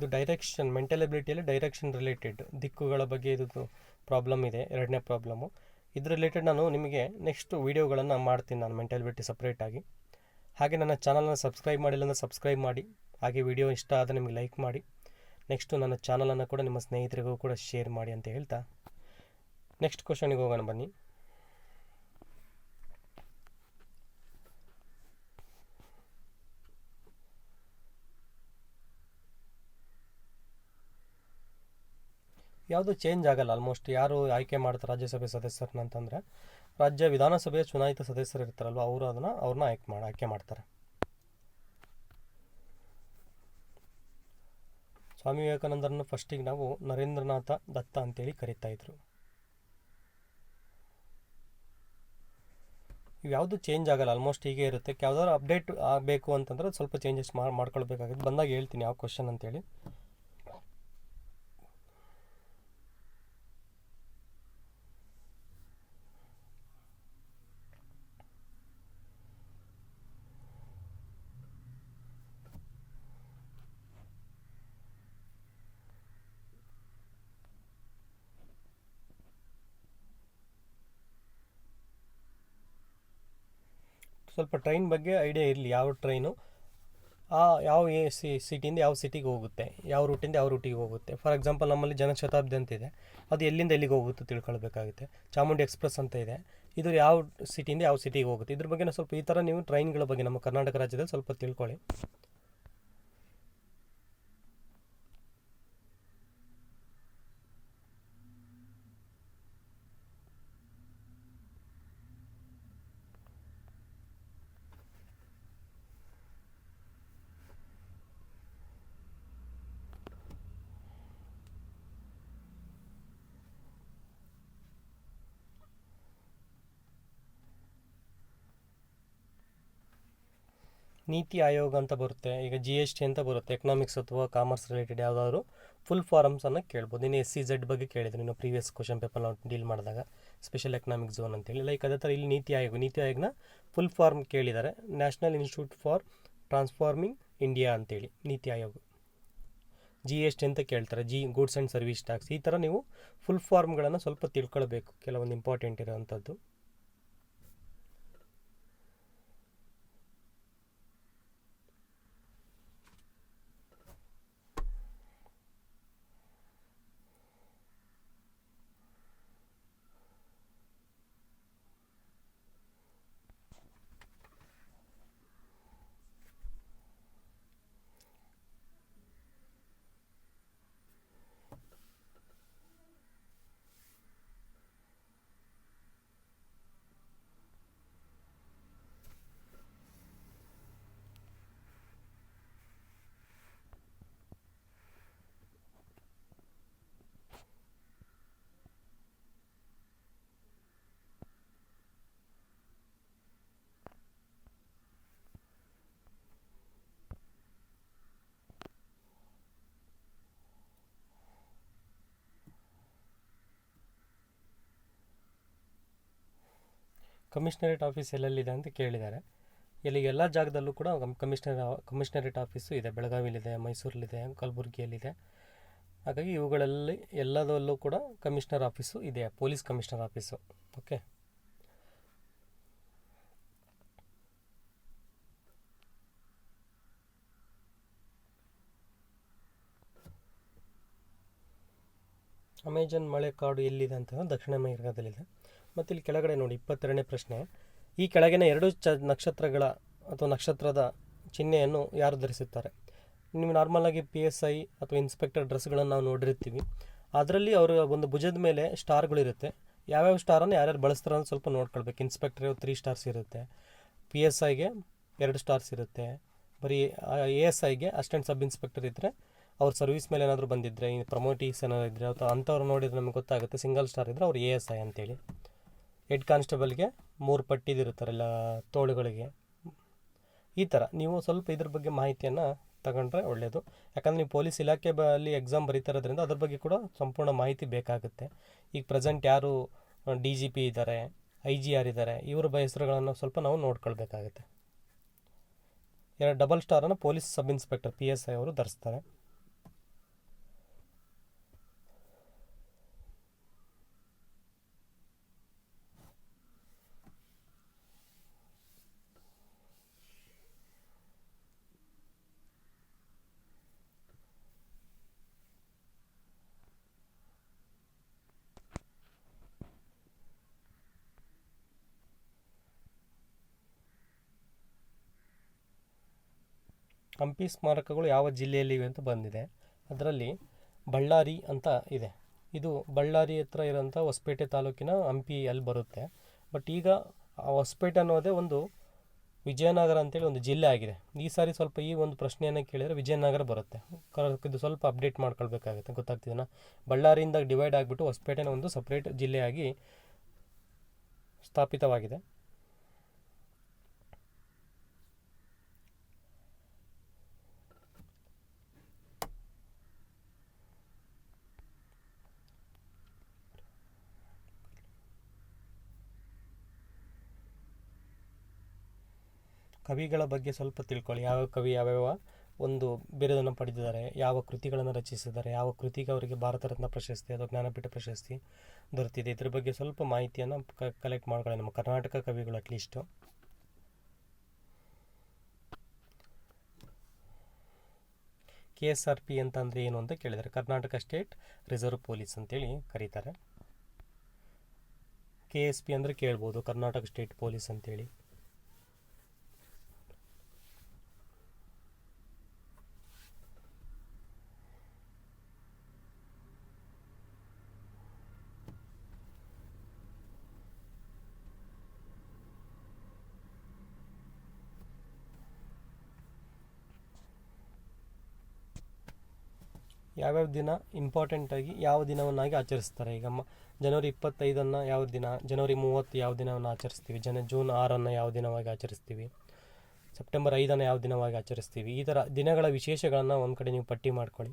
ಇದು ಡೈರೆಕ್ಷನ್ ಮೆಂಟಲ್ ಎಬಿಲಿಟಿಯಲ್ಲಿ ಡೈರೆಕ್ಷನ್ ರಿಲೇಟೆಡ್ ದಿಕ್ಕುಗಳ ಬಗ್ಗೆ ಇದು ಪ್ರಾಬ್ಲಮ್ ಇದೆ, ಎರಡನೇ ಪ್ರಾಬ್ಲಮ್ಮು ಇದ್ರ ರಿಲೇಟೆಡ್ ನಾನು ನಿಮಗೆ ನೆಕ್ಸ್ಟ್ ವೀಡಿಯೋಗಳನ್ನು ಮಾಡ್ತೀನಿ ನಾನು ಮೆಂಟಲ್ ಎಬಿಲಿಟಿ ಸಪ್ರೇಟಾಗಿ ಹಾಗೆ ನನ್ನ ಚಾನಲನ್ನು ಸಬ್ಸ್ಕ್ರೈಬ್ ಮಾಡಿಲ್ಲ ಅಂದರೆ ಸಬ್ಸ್ಕ್ರೈಬ್ ಮಾಡಿ. ಹಾಗೆ ವಿಡಿಯೋ ಇಷ್ಟ ಆದರೆ ನಿಮಗೆ ಲೈಕ್ ಮಾಡಿ. ನೆಕ್ಸ್ಟು ನನ್ನ ಚಾನಲನ್ನು ಕೂಡ ನಿಮ್ಮ ಸ್ನೇಹಿತರಿಗೂ ಕೂಡ ಶೇರ್ ಮಾಡಿ ಅಂತ ಹೇಳ್ತಾ. ನೆಕ್ಸ್ಟ್ ಕ್ವಶನಿಗೆ ಹೋಗೋಣ ಬನ್ನಿ. ಯಾವುದು ಚೇಂಜ್ ಆಗಲ್ಲ ಆಲ್ಮೋಸ್ಟ್ ಯಾರು ಆಯ್ಕೆ ಮಾಡ್ತಾರೆ ರಾಜ್ಯಸಭೆ ಸದಸ್ಯರನ್ನ ಅಂತಂದರೆ, ರಾಜ್ಯ ವಿಧಾನಸಭೆಯ ಚುನಾಯಿತ ಸದಸ್ಯರು ಇರ್ತಾರಲ್ವ, ಅವರು ಅದನ್ನು ಅವ್ರನ್ನ ಆಯ್ಕೆ ಮಾಡಿ, ಆಯ್ಕೆ ಮಾಡ್ತಾರೆ. ಸ್ವಾಮಿ ವಿವೇಕಾನಂದರನ್ನು ಫಸ್ಟಿಗೆ ನಾವು ನರೇಂದ್ರನಾಥ ದತ್ತ ಅಂತೇಳಿ ಕರಿತಾ ಇದ್ರು. ಯಾವುದು ಚೇಂಜ್ ಆಗಲ್ಲ ಆಲ್ಮೋಸ್ಟ್ ಹೀಗೆ ಇರುತ್ತೆ. ಯಾವ್ದಾದ್ರು ಅಪ್ಡೇಟ್ ಆಗಬೇಕು ಅಂತಂದ್ರೆ ಸ್ವಲ್ಪ ಚೇಂಜಸ್ ಮಾಡಿ ಮಾಡ್ಕೊಳ್ಬೇಕಾಗುತ್ತೆ. ಬಂದಾಗ ಹೇಳ್ತೀನಿ ಯಾವ ಕ್ವಶನ್ ಅಂತೇಳಿ. ಸ್ವಲ್ಪ ಟ್ರೈನ್ ಬಗ್ಗೆ ಐಡಿಯಾ ಇರಲಿ, ಯಾವ ಟ್ರೈನು. ಆ ಯಾವ ಎ ಸಿ, ಸಿಟಿಯಿಂದ ಯಾವ ಸಿಟಿಗೆ ಹೋಗುತ್ತೆ, ಯಾವ ರೂಟಿಂದ ಯಾವ ರೂಟಿಗೆ ಹೋಗುತ್ತೆ. ಫಾರ್ ಎಕ್ಸಾಂಪಲ್ ನಮ್ಮಲ್ಲಿ ಜನಶತಾಬ್ದಿ ಅಂತ ಇದೆ. ಅದು ಎಲ್ಲಿಂದ ಎಲ್ಲಿಗೆ ಹೋಗುತ್ತೆ ತಿಳ್ಕೊಳ್ಬೇಕಾಗುತ್ತೆ. ಚಾಮುಂಡಿ ಎಕ್ಸ್ಪ್ರೆಸ್ ಅಂತ ಇದೆ. ಇದು ಯಾವ ಸಿಟಿಯಿಂದ ಯಾವ ಸಿಟಿಗೆ ಹೋಗುತ್ತೆ. ಇದ್ರ ಬಗ್ಗೆ ಸ್ವಲ್ಪ ಈ ಥರ ನೀವು ಟ್ರೈನ್ಗಳ ಬಗ್ಗೆ ನಮ್ಮ ಕರ್ನಾಟಕ ರಾಜ್ಯದಲ್ಲಿ ಸ್ವಲ್ಪ ತಿಳ್ಕೊಳ್ಳಿ. ನೀತಿ ಆಯೋಗ ಅಂತ ಬರುತ್ತೆ. ಈಗ ಜಿ ಎಸ್ ಟಿ ಅಂತ ಬರುತ್ತೆ. ಎಕನಾಮಿಕ್ಸ್ ಅಥವಾ ಕಾಮರ್ಸ್ ರಿಲೇಟೆಡ್ ಯಾವುದಾದ್ರು ಫುಲ್ ಫಾರಮ್ಸನ್ನು ಕೇಳ್ಬೋದು. ಇನ್ನು ಎಸ್ ಸಿ ಜೆಡ್ ಬಗ್ಗೆ ಕೇಳಿದ್ರು ಇನ್ನು ಪ್ರೀವಿಯಸ್ ಕ್ವಶನ್ ಪೇಪರ್ ನಾವು ಡೀಲ್ ಮಾಡಿದಾಗ. ಸ್ಪೆಷಲ್ ಎಕನಾಮಿಕ್ ಝೋನ್ ಅಂತೇಳಿ. ಲೈಕ್ ಅದೇ ಥರ ಇಲ್ಲಿ ನೀತಿ ಆಯೋಗ. ನೀತಿ ಆಯೋಗನ ಫುಲ್ ಫಾರ್ಮ್ ಕೇಳಿದ್ದಾರೆ. National institute for transforming India ಅಂತೇಳಿ NITI Aayog. G S T ಅಂತ ಕೇಳ್ತಾರೆ. G goods and service tax ಈ ಥರ ನೀವು ಫುಲ್ ಫಾರ್ಮ್ಗಳನ್ನು ಸ್ವಲ್ಪ ತಿಳ್ಕೊಳ್ಬೇಕು. ಕೆಲವೊಂದು ಇಂಪಾರ್ಟೆಂಟ್ ಇರೋವಂಥದ್ದು. ಕಮಿಷನರೇಟ್ ಆಫೀಸ್ ಎಲ್ಲೆಲ್ಲಿದೆ ಅಂತ ಕೇಳಿದ್ದಾರೆ. ಇಲ್ಲಿ ಎಲ್ಲ ಜಾಗದಲ್ಲೂ ಕೂಡ ಕಮಿಷನರ್, ಕಮಿಷನರೇಟ್ ಆಫೀಸು ಇದೆ. ಬೆಳಗಾವಿಲಿದೆ ಮೈಸೂರಲ್ಲಿದೆ, ಕಲಬುರಗಿಯಲ್ಲಿದೆ. ಹಾಗಾಗಿ ಇವುಗಳಲ್ಲಿ ಎಲ್ಲದರಲ್ಲೂ ಕೂಡ ಕಮಿಷನರ್ ಆಫೀಸು ಇದೆ, police commissioner office. Okay? Amazon ಮಳೆ ಕಾಡು ಎಲ್ಲಿದೆ ಅಂತ ದಕ್ಷಿಣ ಅಮೆರಿಕಾದಲ್ಲಿದೆ. ಮತ್ತು ಇಲ್ಲಿ ಕೆಳಗಡೆ ನೋಡಿ, ಇಪ್ಪತ್ತೆರಡನೇ ಪ್ರಶ್ನೆ. ಈ ಕೆಳಗಿನ ಎರಡು ಚ ನಕ್ಷತ್ರಗಳ ಅಥವಾ ನಕ್ಷತ್ರದ ಚಿಹ್ನೆಯನ್ನು ಯಾರು ಧರಿಸುತ್ತಾರೆ? ನೀವು ನಾರ್ಮಲಾಗಿ ಪಿ ಎಸ್ ಐ ಅಥವಾ ಇನ್ಸ್ಪೆಕ್ಟರ್ ಡ್ರೆಸ್ಗಳನ್ನು ನಾವು ನೋಡಿರ್ತೀವಿ. ಅದರಲ್ಲಿ ಅವರ ಒಂದು ಭುಜದ ಮೇಲೆ ಸ್ಟಾರ್ಗಳಿರುತ್ತೆ ಯಾವ್ಯಾವ ಸ್ಟಾರನ್ನು ಯಾರ್ಯಾರು ಬಳಸ್ತಾರೆ ಅಂತ ಸ್ವಲ್ಪ ನೋಡ್ಕೊಳ್ಬೇಕು. ಇನ್ಸ್ಪೆಕ್ಟರ್ ತ್ರೀ ಸ್ಟಾರ್ಸ್ ಇರುತ್ತೆ. ಪಿ ಎಸ್ ಐಗೆ ಎರಡು ಸ್ಟಾರ್ಸ್ ಇರುತ್ತೆ. ಬರೀ ಎ ಎಸ್ ಐಗೆ ಅಸಿಸ್ಟೆಂಟ್ ಸಬ್ ಇನ್ಸ್ಪೆಕ್ಟರ್ ಇದ್ದರೆ ಅವ್ರ ಸರ್ವಿಸ್ ಮೇಲೆ ಏನಾದರೂ ಬಂದಿದ್ದರೆ ಪ್ರಮೋಟೀಸ್ ಏನಾದ್ರು ಇದ್ದರೆ ಅಥವಾ ಅಂಥವ್ರು ನೋಡಿದರೆ ನಮಗೆ ಗೊತ್ತಾಗುತ್ತೆ ಸಿಂಗಲ್ ಸ್ಟಾರ್ ಇದ್ದರೆ ಅವ್ರು ಎ ಎಸ್ ಐ ಅಂತೇಳಿ. ಹೆಡ್ ಕಾನ್ಸ್ಟೇಬಲ್ಗೆ ಮೂರು ಪಟ್ಟಿದಿರುತ್ತಾರಲ್ಲ ತೋಳುಗಳಿಗೆ. ಈ ಥರ ನೀವು ಸ್ವಲ್ಪ ಇದ್ರ ಬಗ್ಗೆ ಮಾಹಿತಿಯನ್ನು ತಗೊಂಡ್ರೆ ಒಳ್ಳೆಯದು ಯಾಕಂದರೆ ನೀವು ಪೊಲೀಸ್ ಇಲಾಖೆ ಅಲ್ಲಿ ಎಕ್ಸಾಮ್ ಬರೀತಾ ಇರೋದ್ರಿಂದ ಅದ್ರ ಬಗ್ಗೆ ಕೂಡ ಸಂಪೂರ್ಣ ಮಾಹಿತಿ ಬೇಕಾಗುತ್ತೆ. ಈಗ ಪ್ರೆಸೆಂಟ್ ಯಾರು ಡಿ ಜಿ ಪಿ ಇದ್ದಾರೆ ಐ ಜಿ ಆರ್ ಇದ್ದಾರೆ, ಇವರ ಹೆಸರುಗಳನ್ನು ಸ್ವಲ್ಪ ನಾವು ನೋಡ್ಕೊಳ್ಬೇಕಾಗುತ್ತೆ. ಎರಡು double ಸ್ಟಾರನ್ನು police sub inspector P S I ಅವರು ಧರಿಸ್ತಾರೆ. ಹಂಪಿ ಸ್ಮಾರಕಗಳು ಯಾವ ಜಿಲ್ಲೆಯಲ್ಲಿವೆ ಅಂತ ಬಂದಿದೆ. ಅದರಲ್ಲಿ ಬಳ್ಳಾರಿ ಅಂತ ಇದೆ. ಇದು ಬಳ್ಳಾರಿ ಹತ್ರ ಇರೋಂಥ ಹೊಸಪೇಟೆ ತಾಲೂಕಿನ ಹಂಪಿ ಅಲ್ಲಿ ಬರುತ್ತೆ. ಬಟ್ ಈಗ ಆ ಹೊಸಪೇಟೆ ಅನ್ನೋದೇ ಒಂದು ವಿಜಯನಗರ ಅಂತೇಳಿ ಒಂದು ಜಿಲ್ಲೆ ಆಗಿದೆ. ಈ ಸಾರಿ ಸ್ವಲ್ಪ ಈ ಒಂದು ಪ್ರಶ್ನೆಯನ್ನು ಕೇಳಿದರೆ ವಿಜಯನಗರ ಬರುತ್ತೆ. ಇದು ಸ್ವಲ್ಪ ಅಪ್ಡೇಟ್ ಮಾಡ್ಕೊಳ್ಬೇಕಾಗುತ್ತೆ. ಗೊತ್ತಾಗ್ತಿದೆನಾ ಬಳ್ಳಾರಿಯಿಂದ ಡಿವೈಡ್ ಆಗಿಬಿಟ್ಟು ಹೊಸಪೇಟೆನ ಒಂದು ಸಪ್ರೇಟ್ ಜಿಲ್ಲೆಯಾಗಿ ಸ್ಥಾಪಿತವಾಗಿದೆ. ಕವಿಗಳ ಬಗ್ಗೆ ಸ್ವಲ್ಪ ತಿಳ್ಕೊಳ್ಳಿ. ಯಾವ ಕವಿ, ಯಾವ್ಯಾವ ಒಂದು ಬಿರುದನ್ನು ಪಡೆದಿದ್ದಾರೆ, ಯಾವ ಕೃತಿಗಳನ್ನು ರಚಿಸಿದ್ದಾರೆ, ಯಾವ ಕೃತಿಗೆ ಅವರಿಗೆ ಭಾರತ ರತ್ನ ಪ್ರಶಸ್ತಿ ಅಥವಾ ಜ್ಞಾನಪೀಠ ಪ್ರಶಸ್ತಿ ದೊರೆತಿದೆ. ಇದ್ರ ಬಗ್ಗೆ ಸ್ವಲ್ಪ ಮಾಹಿತಿಯನ್ನು ಕಲೆಕ್ಟ್ ಮಾಡ್ಕೊಳ್ಳಿ ನಮ್ಮ ಕರ್ನಾಟಕ ಕವಿಗಳು at least K S R P ಅಂತ ಏನು ಅಂತ ಕೇಳಿದರೆ ಕರ್ನಾಟಕ ಸ್ಟೇಟ್ ರಿಸರ್ವ್ ಪೊಲೀಸ್ ಅಂತೇಳಿ ಕರೀತಾರೆ. ಕೆ ಎಸ್ ಪಿ ಅಂದರೆ ಕೇಳ್ಬೋದು, ಕರ್ನಾಟಕ ಸ್ಟೇಟ್ ಪೊಲೀಸ್ ಅಂತೇಳಿ. ಯಾವ್ಯಾವ ದಿನ ಇಂಪಾರ್ಟೆಂಟಾಗಿ ಯಾವ ದಿನವನ್ನಾಗಿ ಆಚರಿಸ್ತಾರೆ? ಈಗ ಮ, ಜನವರಿ ಇಪ್ಪತ್ತೈದನ್ನು ಯಾವ ದಿನ, ಜನವರಿ ಮೂವತ್ತು ಯಾವ ದಿನವನ್ನು ಆಚರಿಸ್ತೀವಿ? ಜನ, ಜೂನ್ ಆರನ್ನು ಯಾವ ದಿನವಾಗಿ ಆಚರಿಸ್ತೀವಿ? ಸೆಪ್ಟೆಂಬರ್ ಐದನ್ನು ಯಾವ ದಿನವಾಗಿ ಆಚರಿಸ್ತೀವಿ? ಈ ಥರ ದಿನಗಳ ವಿಶೇಷಗಳನ್ನು ಒಂದು ಕಡೆ ನೀವು ಪಟ್ಟಿ ಮಾಡ್ಕೊಳ್ಳಿ.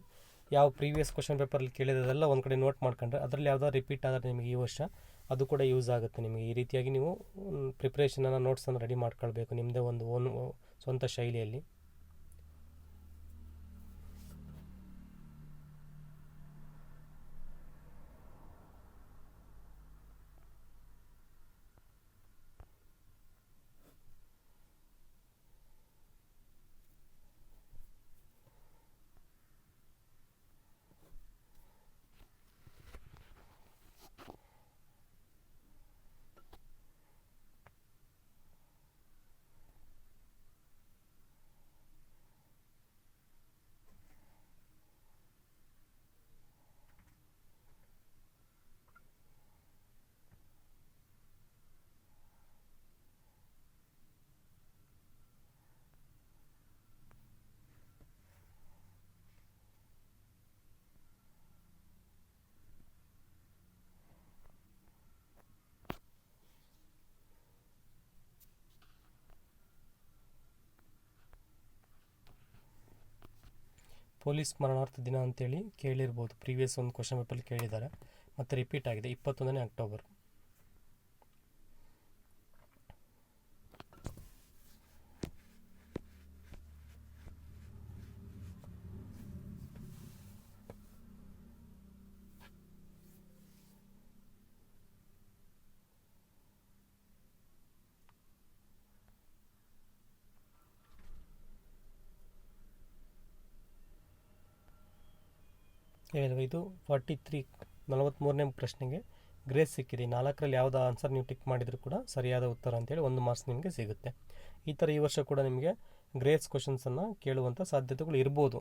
ಯಾವ ಪ್ರೀವಿಯಸ್ ಕ್ವಶನ್ ಪೇಪರಲ್ಲಿ ಕೇಳಿರೋದೆಲ್ಲ ಒಂದು ಕಡೆ ನೋಟ್ ಮಾಡ್ಕೊಂಡ್ರೆ ಅದರಲ್ಲಿ ಯಾವುದೋ ರಿಪೀಟ್ ಆದರೆ ನಿಮಗೆ ಈ ವರ್ಷ ಅದು ಕೂಡ ಯೂಸ್ ಆಗುತ್ತೆ ನಿಮಗೆ. ಈ ರೀತಿಯಾಗಿ ನೀವು ಪ್ರಿಪ್ರೇಷನನ್ನು ನೋಟ್ಸನ್ನು ರೆಡಿ ಮಾಡ್ಕೊಳ್ಬೇಕು ನಿಮ್ಮದೇ ಒಂದು ಓನ್, ಸ್ವಂತ ಶೈಲಿಯಲ್ಲಿ. ಪೊಲೀಸ್ ಸ್ಮರಣಾರ್ಥ ದಿನ ಅಂತೇಳಿ ಕೇಳಿರ್ಬೋದು. ಪ್ರೀವಿಯಸ್ ಒಂದು ಕ್ವಶನ್ ಪೇಪರ್ ಕೇಳಿದ್ದಾರೆ. ಮತ್ತು ರಿಪೀಟ್ ಆಗಿದೆ. ಇಪ್ಪತ್ತೊಂದನೇ ಅಕ್ಟೋಬರ್ ಇದು ಫಾರ್ಟಿ ತ್ರೀ ನಲವತ್ತ್ಮೂರನೇ ಪ್ರಶ್ನೆಗೆ ಗ್ರೇಸ್ ಸಿಕ್ಕಿದೆ. ನಾಲ್ಕರಲ್ಲಿ ಯಾವುದೋ ಆನ್ಸರ್ ನೀವು ಟಿಕ್ ಮಾಡಿದರೂ ಕೂಡ ಸರಿಯಾದ ಉತ್ತರ ಅಂತೇಳಿ ಒಂದು ಮಾರ್ಕ್ಸ್ ನಿಮಗೆ ಸಿಗುತ್ತೆ. ಈ ಥರ ಈ ವರ್ಷ ಕೂಡ ನಿಮಗೆ ಗ್ರೇಸ್ ಕ್ವಶನ್ಸನ್ನು ಕೇಳುವಂಥ ಸಾಧ್ಯತೆಗಳು ಇರ್ಬೋದು.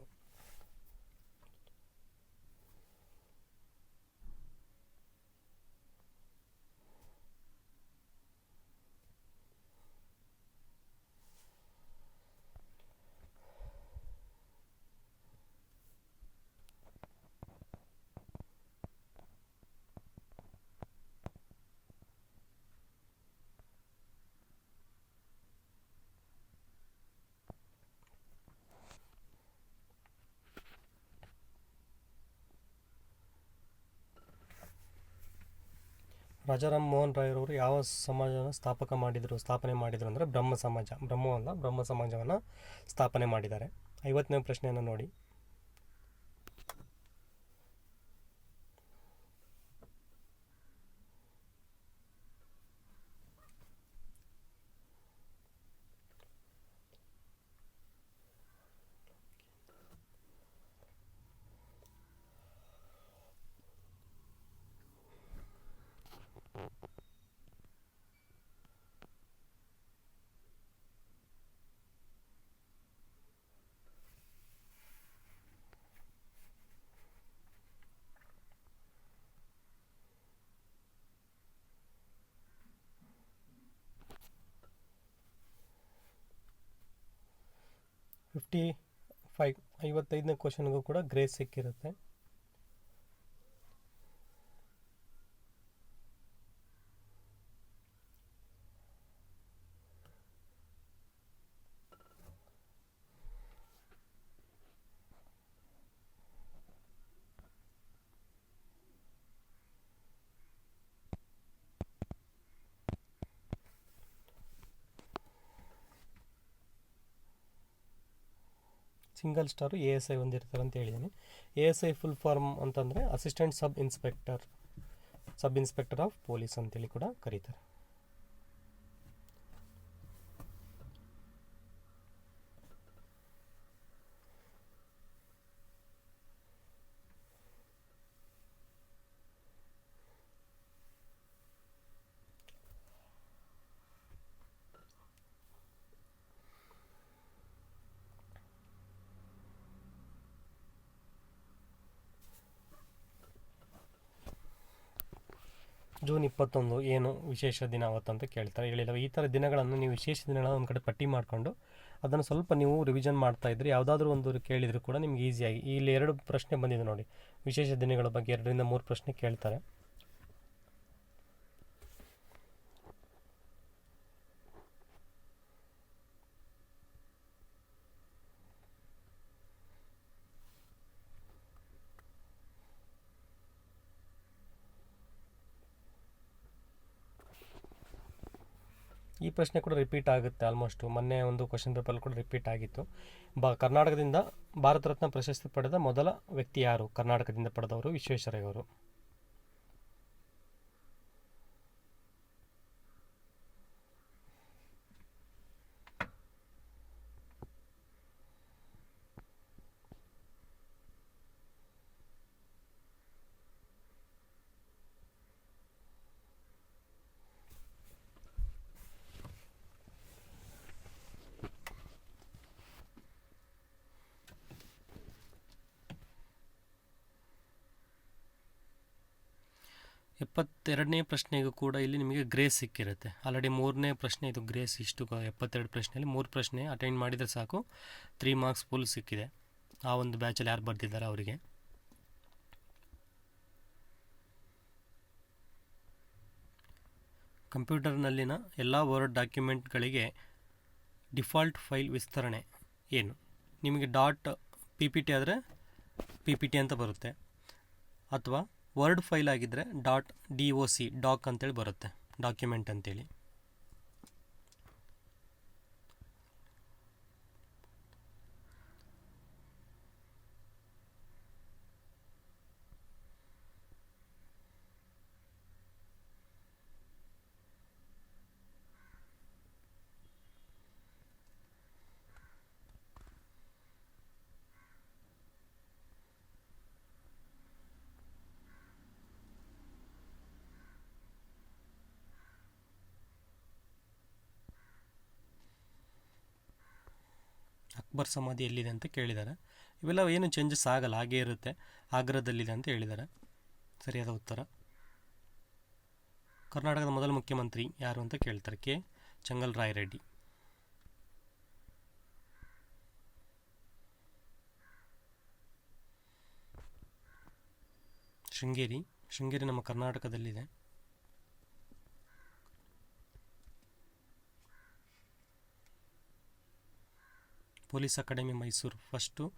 ರಾಜಾರಾಮ್ ಮೋಹನ್ ರಾಯರವರು ಯಾವ ಸಮಾಜವನ್ನು ಸ್ಥಾಪಕ ಮಾಡಿದರು, ಸ್ಥಾಪನೆ ಮಾಡಿದರು ಅಂದರೆ ಬ್ರಹ್ಮ ಸಮಾಜ. ಬ್ರಹ್ಮವಲ್ಲ ಬ್ರಹ್ಮ ಸಮಾಜವನ್ನು ಸ್ಥಾಪನೆ ಮಾಡಿದ್ದಾರೆ. ಐವತ್ತನೇ ಪ್ರಶ್ನೆಯನ್ನು ನೋಡಿ. ಫಿಫ್ಟಿ ಫೈವ್ ಐವತ್ತೈದನೇ ಕ್ವಶನ್ಗೂ ಕೂಡ grace ಸಿಕ್ಕಿರುತ್ತೆ. Single star A S I ಹೊಂದಿರ್ತಾರೆ ಅಂತ ಹೇಳಿದ್ದೀನಿ A S I full form ಅಂತಂದರೆ assistant sub inspector sub inspector of police ಅಂತೇಳಿ ಕೂಡ ಕರೀತಾರೆ. ಜೂನ್ ಇಪ್ಪತ್ತೊಂದು ಏನು ವಿಶೇಷ ದಿನ ಅವತ್ತು ಅಂತ ಕೇಳ್ತಾರೆ. ಹೇಳಿಲ್ಲ ಈ ಥರ ದಿನಗಳನ್ನು ನೀವು ವಿಶೇಷ ದಿನಗಳನ್ನು ಒಂದು ಕಡೆ ಪಟ್ಟಿ ಮಾಡಿಕೊಂಡು ಅದನ್ನು ಸ್ವಲ್ಪ ನೀವು ರಿವಿಷನ್ ಮಾಡ್ತಾ ಇದ್ದರೆ ಯಾವುದಾದ್ರೂ ಒಂದು ಕೇಳಿದರೂ ಕೂಡ ನಿಮ್ಗೆ ಈಸಿಯಾಗಿ ಇಲ್ಲಿ ಎರಡು ಪ್ರಶ್ನೆ ಬಂದಿದೆ ನೋಡಿ. ವಿಶೇಷ ದಿನಗಳ ಬಗ್ಗೆ ಎರಡರಿಂದ ಮೂರು ಪ್ರಶ್ನೆ ಕೇಳ್ತಾರೆ. ಪ್ರಶ್ನೆ ಕೂಡ ರಿಪೀಟ್ ಆಗುತ್ತೆ ಆಲ್ಮೋಸ್ಟ್ ಮೊನ್ನೆ ಒಂದು ಕ್ವಶನ್ ಪೇಪರ್ ಕೂಡ ರಿಪೀಟ್ ಆಗಿತ್ತು. ಬ, ಕರ್ನಾಟಕದಿಂದ ಭಾರತ ರತ್ನ ಪ್ರಶಸ್ತಿ ಪಡೆದ ಮೊದಲ ವ್ಯಕ್ತಿ ಯಾರು? ಕರ್ನಾಟಕದಿಂದ ಪಡೆದವರು ವಿಶ್ವೇಶ್ವರಯ್ಯ ಅವರು ಎಪ್ಪತ್ತೆರಡನೇ ಪ್ರಶ್ನೆಗೂ ಕೂಡ ಇಲ್ಲಿ ನಿಮಗೆ ಗ್ರೇಸ್ ಸಿಕ್ಕಿರುತ್ತೆ. ಆಲ್ರೆಡಿ ಮೂರನೇ ಪ್ರಶ್ನೆ, ಇದು ಗ್ರೇಸ್ ಇಷ್ಟು ಎಪ್ಪತ್ತೆರಡು ಪ್ರಶ್ನೆಯಲ್ಲಿ ಮೂರು ಪ್ರಶ್ನೆ ಅಟೆಂಡ್ ಮಾಡಿದರೆ ಸಾಕು. ತ್ರೀ ಮಾರ್ಕ್ಸ್ ಫುಲ್ ಸಿಕ್ಕಿದೆ. ಆ ಒಂದು ಬ್ಯಾಚಲ್ಲಿ ಯಾರು ಬರ್ತಿದ್ದಾರೆ ಅವರಿಗೆ? ಕಂಪ್ಯೂಟರ್ನಲ್ಲಿನ ಎಲ್ಲ ವರ್ಡ್ ಡಾಕ್ಯುಮೆಂಟ್ಗಳಿಗೆ ಡಿಫಾಲ್ಟ್ ಫೈಲ್ ವಿಸ್ತರಣೆ ಏನು? ನಿಮಗೆ ಡಾಟ್ ಪಿ ಪಿ ಟಿ ಆದರೆ ಪಿ ಪಿ ಟಿ ಅಂತ ಬರುತ್ತೆ. ಅಥವಾ ವರ್ಡ್ ಫೈಲ್ ಆಗಿದ್ದರೆ dot D O C doc ಅಂತೇಳಿ ಬರುತ್ತೆ ಡಾಕ್ಯುಮೆಂಟ್ ಅಂತೇಳಿ. ಅಕ್ಬರ್ ಸಮಾಧಿ ಎಲ್ಲಿದೆ ಅಂತ ಕೇಳಿದ್ದಾರೆ. ಇವೆಲ್ಲ ಏನು ಚೇಂಜಸ್ ಆಗಲ್ಲ, ಹಾಗೇ ಇರುತ್ತೆ. ಆಗ್ರಾದಲ್ಲಿದೆ ಅಂತ ಹೇಳಿದ್ದಾರೆ. ಸರಿಯಾದ ಉತ್ತರ? ಕರ್ನಾಟಕದ ಮೊದಲ ಮುಖ್ಯಮಂತ್ರಿ ಯಾರು ಅಂತ ಕೇಳ್ತಾರೆ. ಕೆ. ಚಂಗಲ್ ರಾಯ್ ರೆಡ್ಡಿ. ಶೃಂಗೇರಿ. ಶೃಂಗೇರಿ ನಮ್ಮ ಕರ್ನಾಟಕದಲ್ಲಿದೆ. ಪೊಲೀಸ್ ಅಕಾಡೆಮಿ ಮೈಸೂರು ಫಸ್ಟು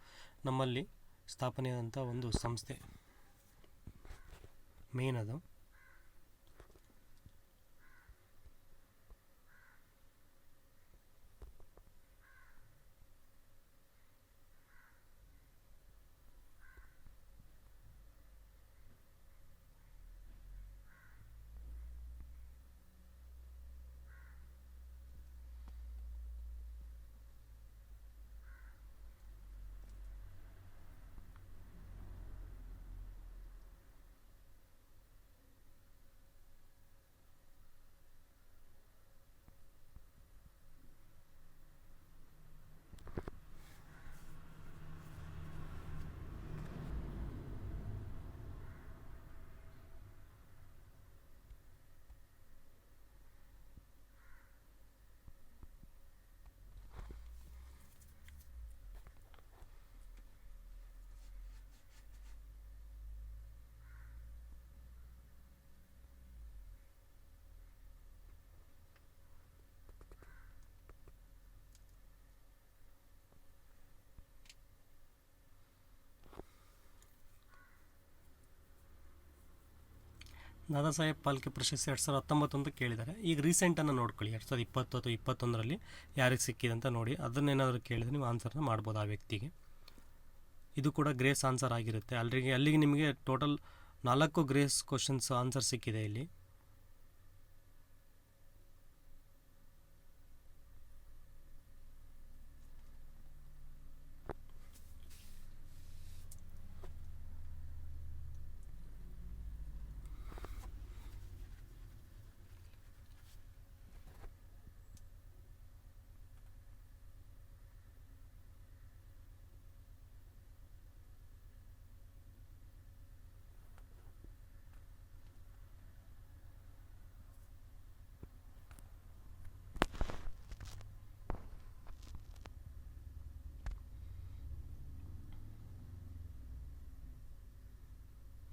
ನಮ್ಮಲ್ಲಿ ಸ್ಥಾಪನೆಯಾದಂಥ ಒಂದು ಸಂಸ್ಥೆ. ಮೇನ್ ಅದು. ದಾದಾ ಸಾಹೇಬ್ ಪಾಲ್ಕೆ ಪ್ರಶಸ್ತಿ ಎರಡು ಸಾವಿರದ ಹತ್ತೊಂಬತ್ತೊಂದು ಕೇಳಿದ್ದಾರೆ. ಈಗ ರೀಸೆಂಟನ್ನು ನೋಡ್ಕೊಳ್ಳಿ. ಎರಡು ಸಾವಿರದ ಇಪ್ಪತ್ತು ಅಥವಾ ಇಪ್ಪತ್ತೊಂದರಲ್ಲಿ ಯಾರಿಗೆ ಸಿಕ್ಕಿದೆ ಅಂತ ನೋಡಿ. ಅದನ್ನೇನಾದರೂ ಕೇಳಿದರೆ ನೀವು ಆನ್ಸರ್ನ ಮಾಡ್ಬೋದು ಆ ವ್ಯಕ್ತಿಗೆ. ಇದು ಕೂಡ ಗ್ರೇಸ್ ಆನ್ಸರ್ ಆಗಿರುತ್ತೆ. ಅಲ್ಲಿಗೆ ಅಲ್ಲಿಗೆ ನಿಮಗೆ ಟೋಟಲ್ ನಾಲ್ಕು ಗ್ರೇಸ್ ಕ್ವಶನ್ಸ್ ಆನ್ಸರ್ ಸಿಕ್ಕಿದೆ ಇಲ್ಲಿ.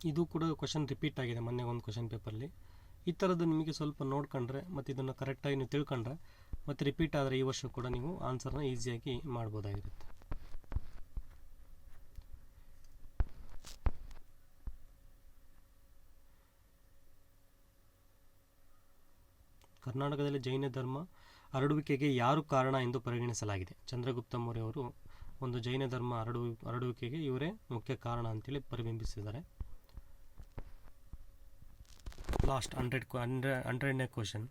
ಇದು ಕೂಡ ಕ್ವಶನ್ ರಿಪೀಟ್ ಆಗಿದೆ, ಮೊನ್ನೆ ಒಂದು ಕ್ವಶನ್ ಪೇಪರಲ್ಲಿ ಈ ಥರದ್ದು ನಿಮಗೆ ಸ್ವಲ್ಪ ನೋಡ್ಕೊಂಡ್ರೆ ಮತ್ತು ಇದನ್ನು ಕರೆಕ್ಟಾಗಿ ನೀವು ತಿಳ್ಕೊಂಡ್ರೆ ಮತ್ತು ರಿಪೀಟ್ ಆದರೆ ಈ ವರ್ಷ ಕೂಡ ನೀವು ಆನ್ಸರ್ನ ಈಸಿಯಾಗಿ ಮಾಡ್ಬೋದಾಗಿರುತ್ತೆ. ಕರ್ನಾಟಕದಲ್ಲಿ ಜೈನ ಧರ್ಮ ಹರಡುವಿಕೆಗೆ ಯಾರು ಕಾರಣ ಎಂದು ಪರಿಗಣಿಸಲಾಗಿದೆ? ಚಂದ್ರಗುಪ್ತ ಮೌರ್ಯವರು ಒಂದು ಜೈನ ಧರ್ಮ ಹರಡು ಹರಡುವಿಕೆಗೆ ಇವರೇ ಮುಖ್ಯ ಕಾರಣ ಅಂತೇಳಿ ಪರಿಬಿಂಬಿಸಿದ್ದಾರೆ. ಲಾಸ್ಟ್ ಹಂಡ್ರೆಡ್ ಹಂಡ್ರೆಡ್ ಹಂಡ್ರೆಡ್ನೇ ಕ್ವಶನ್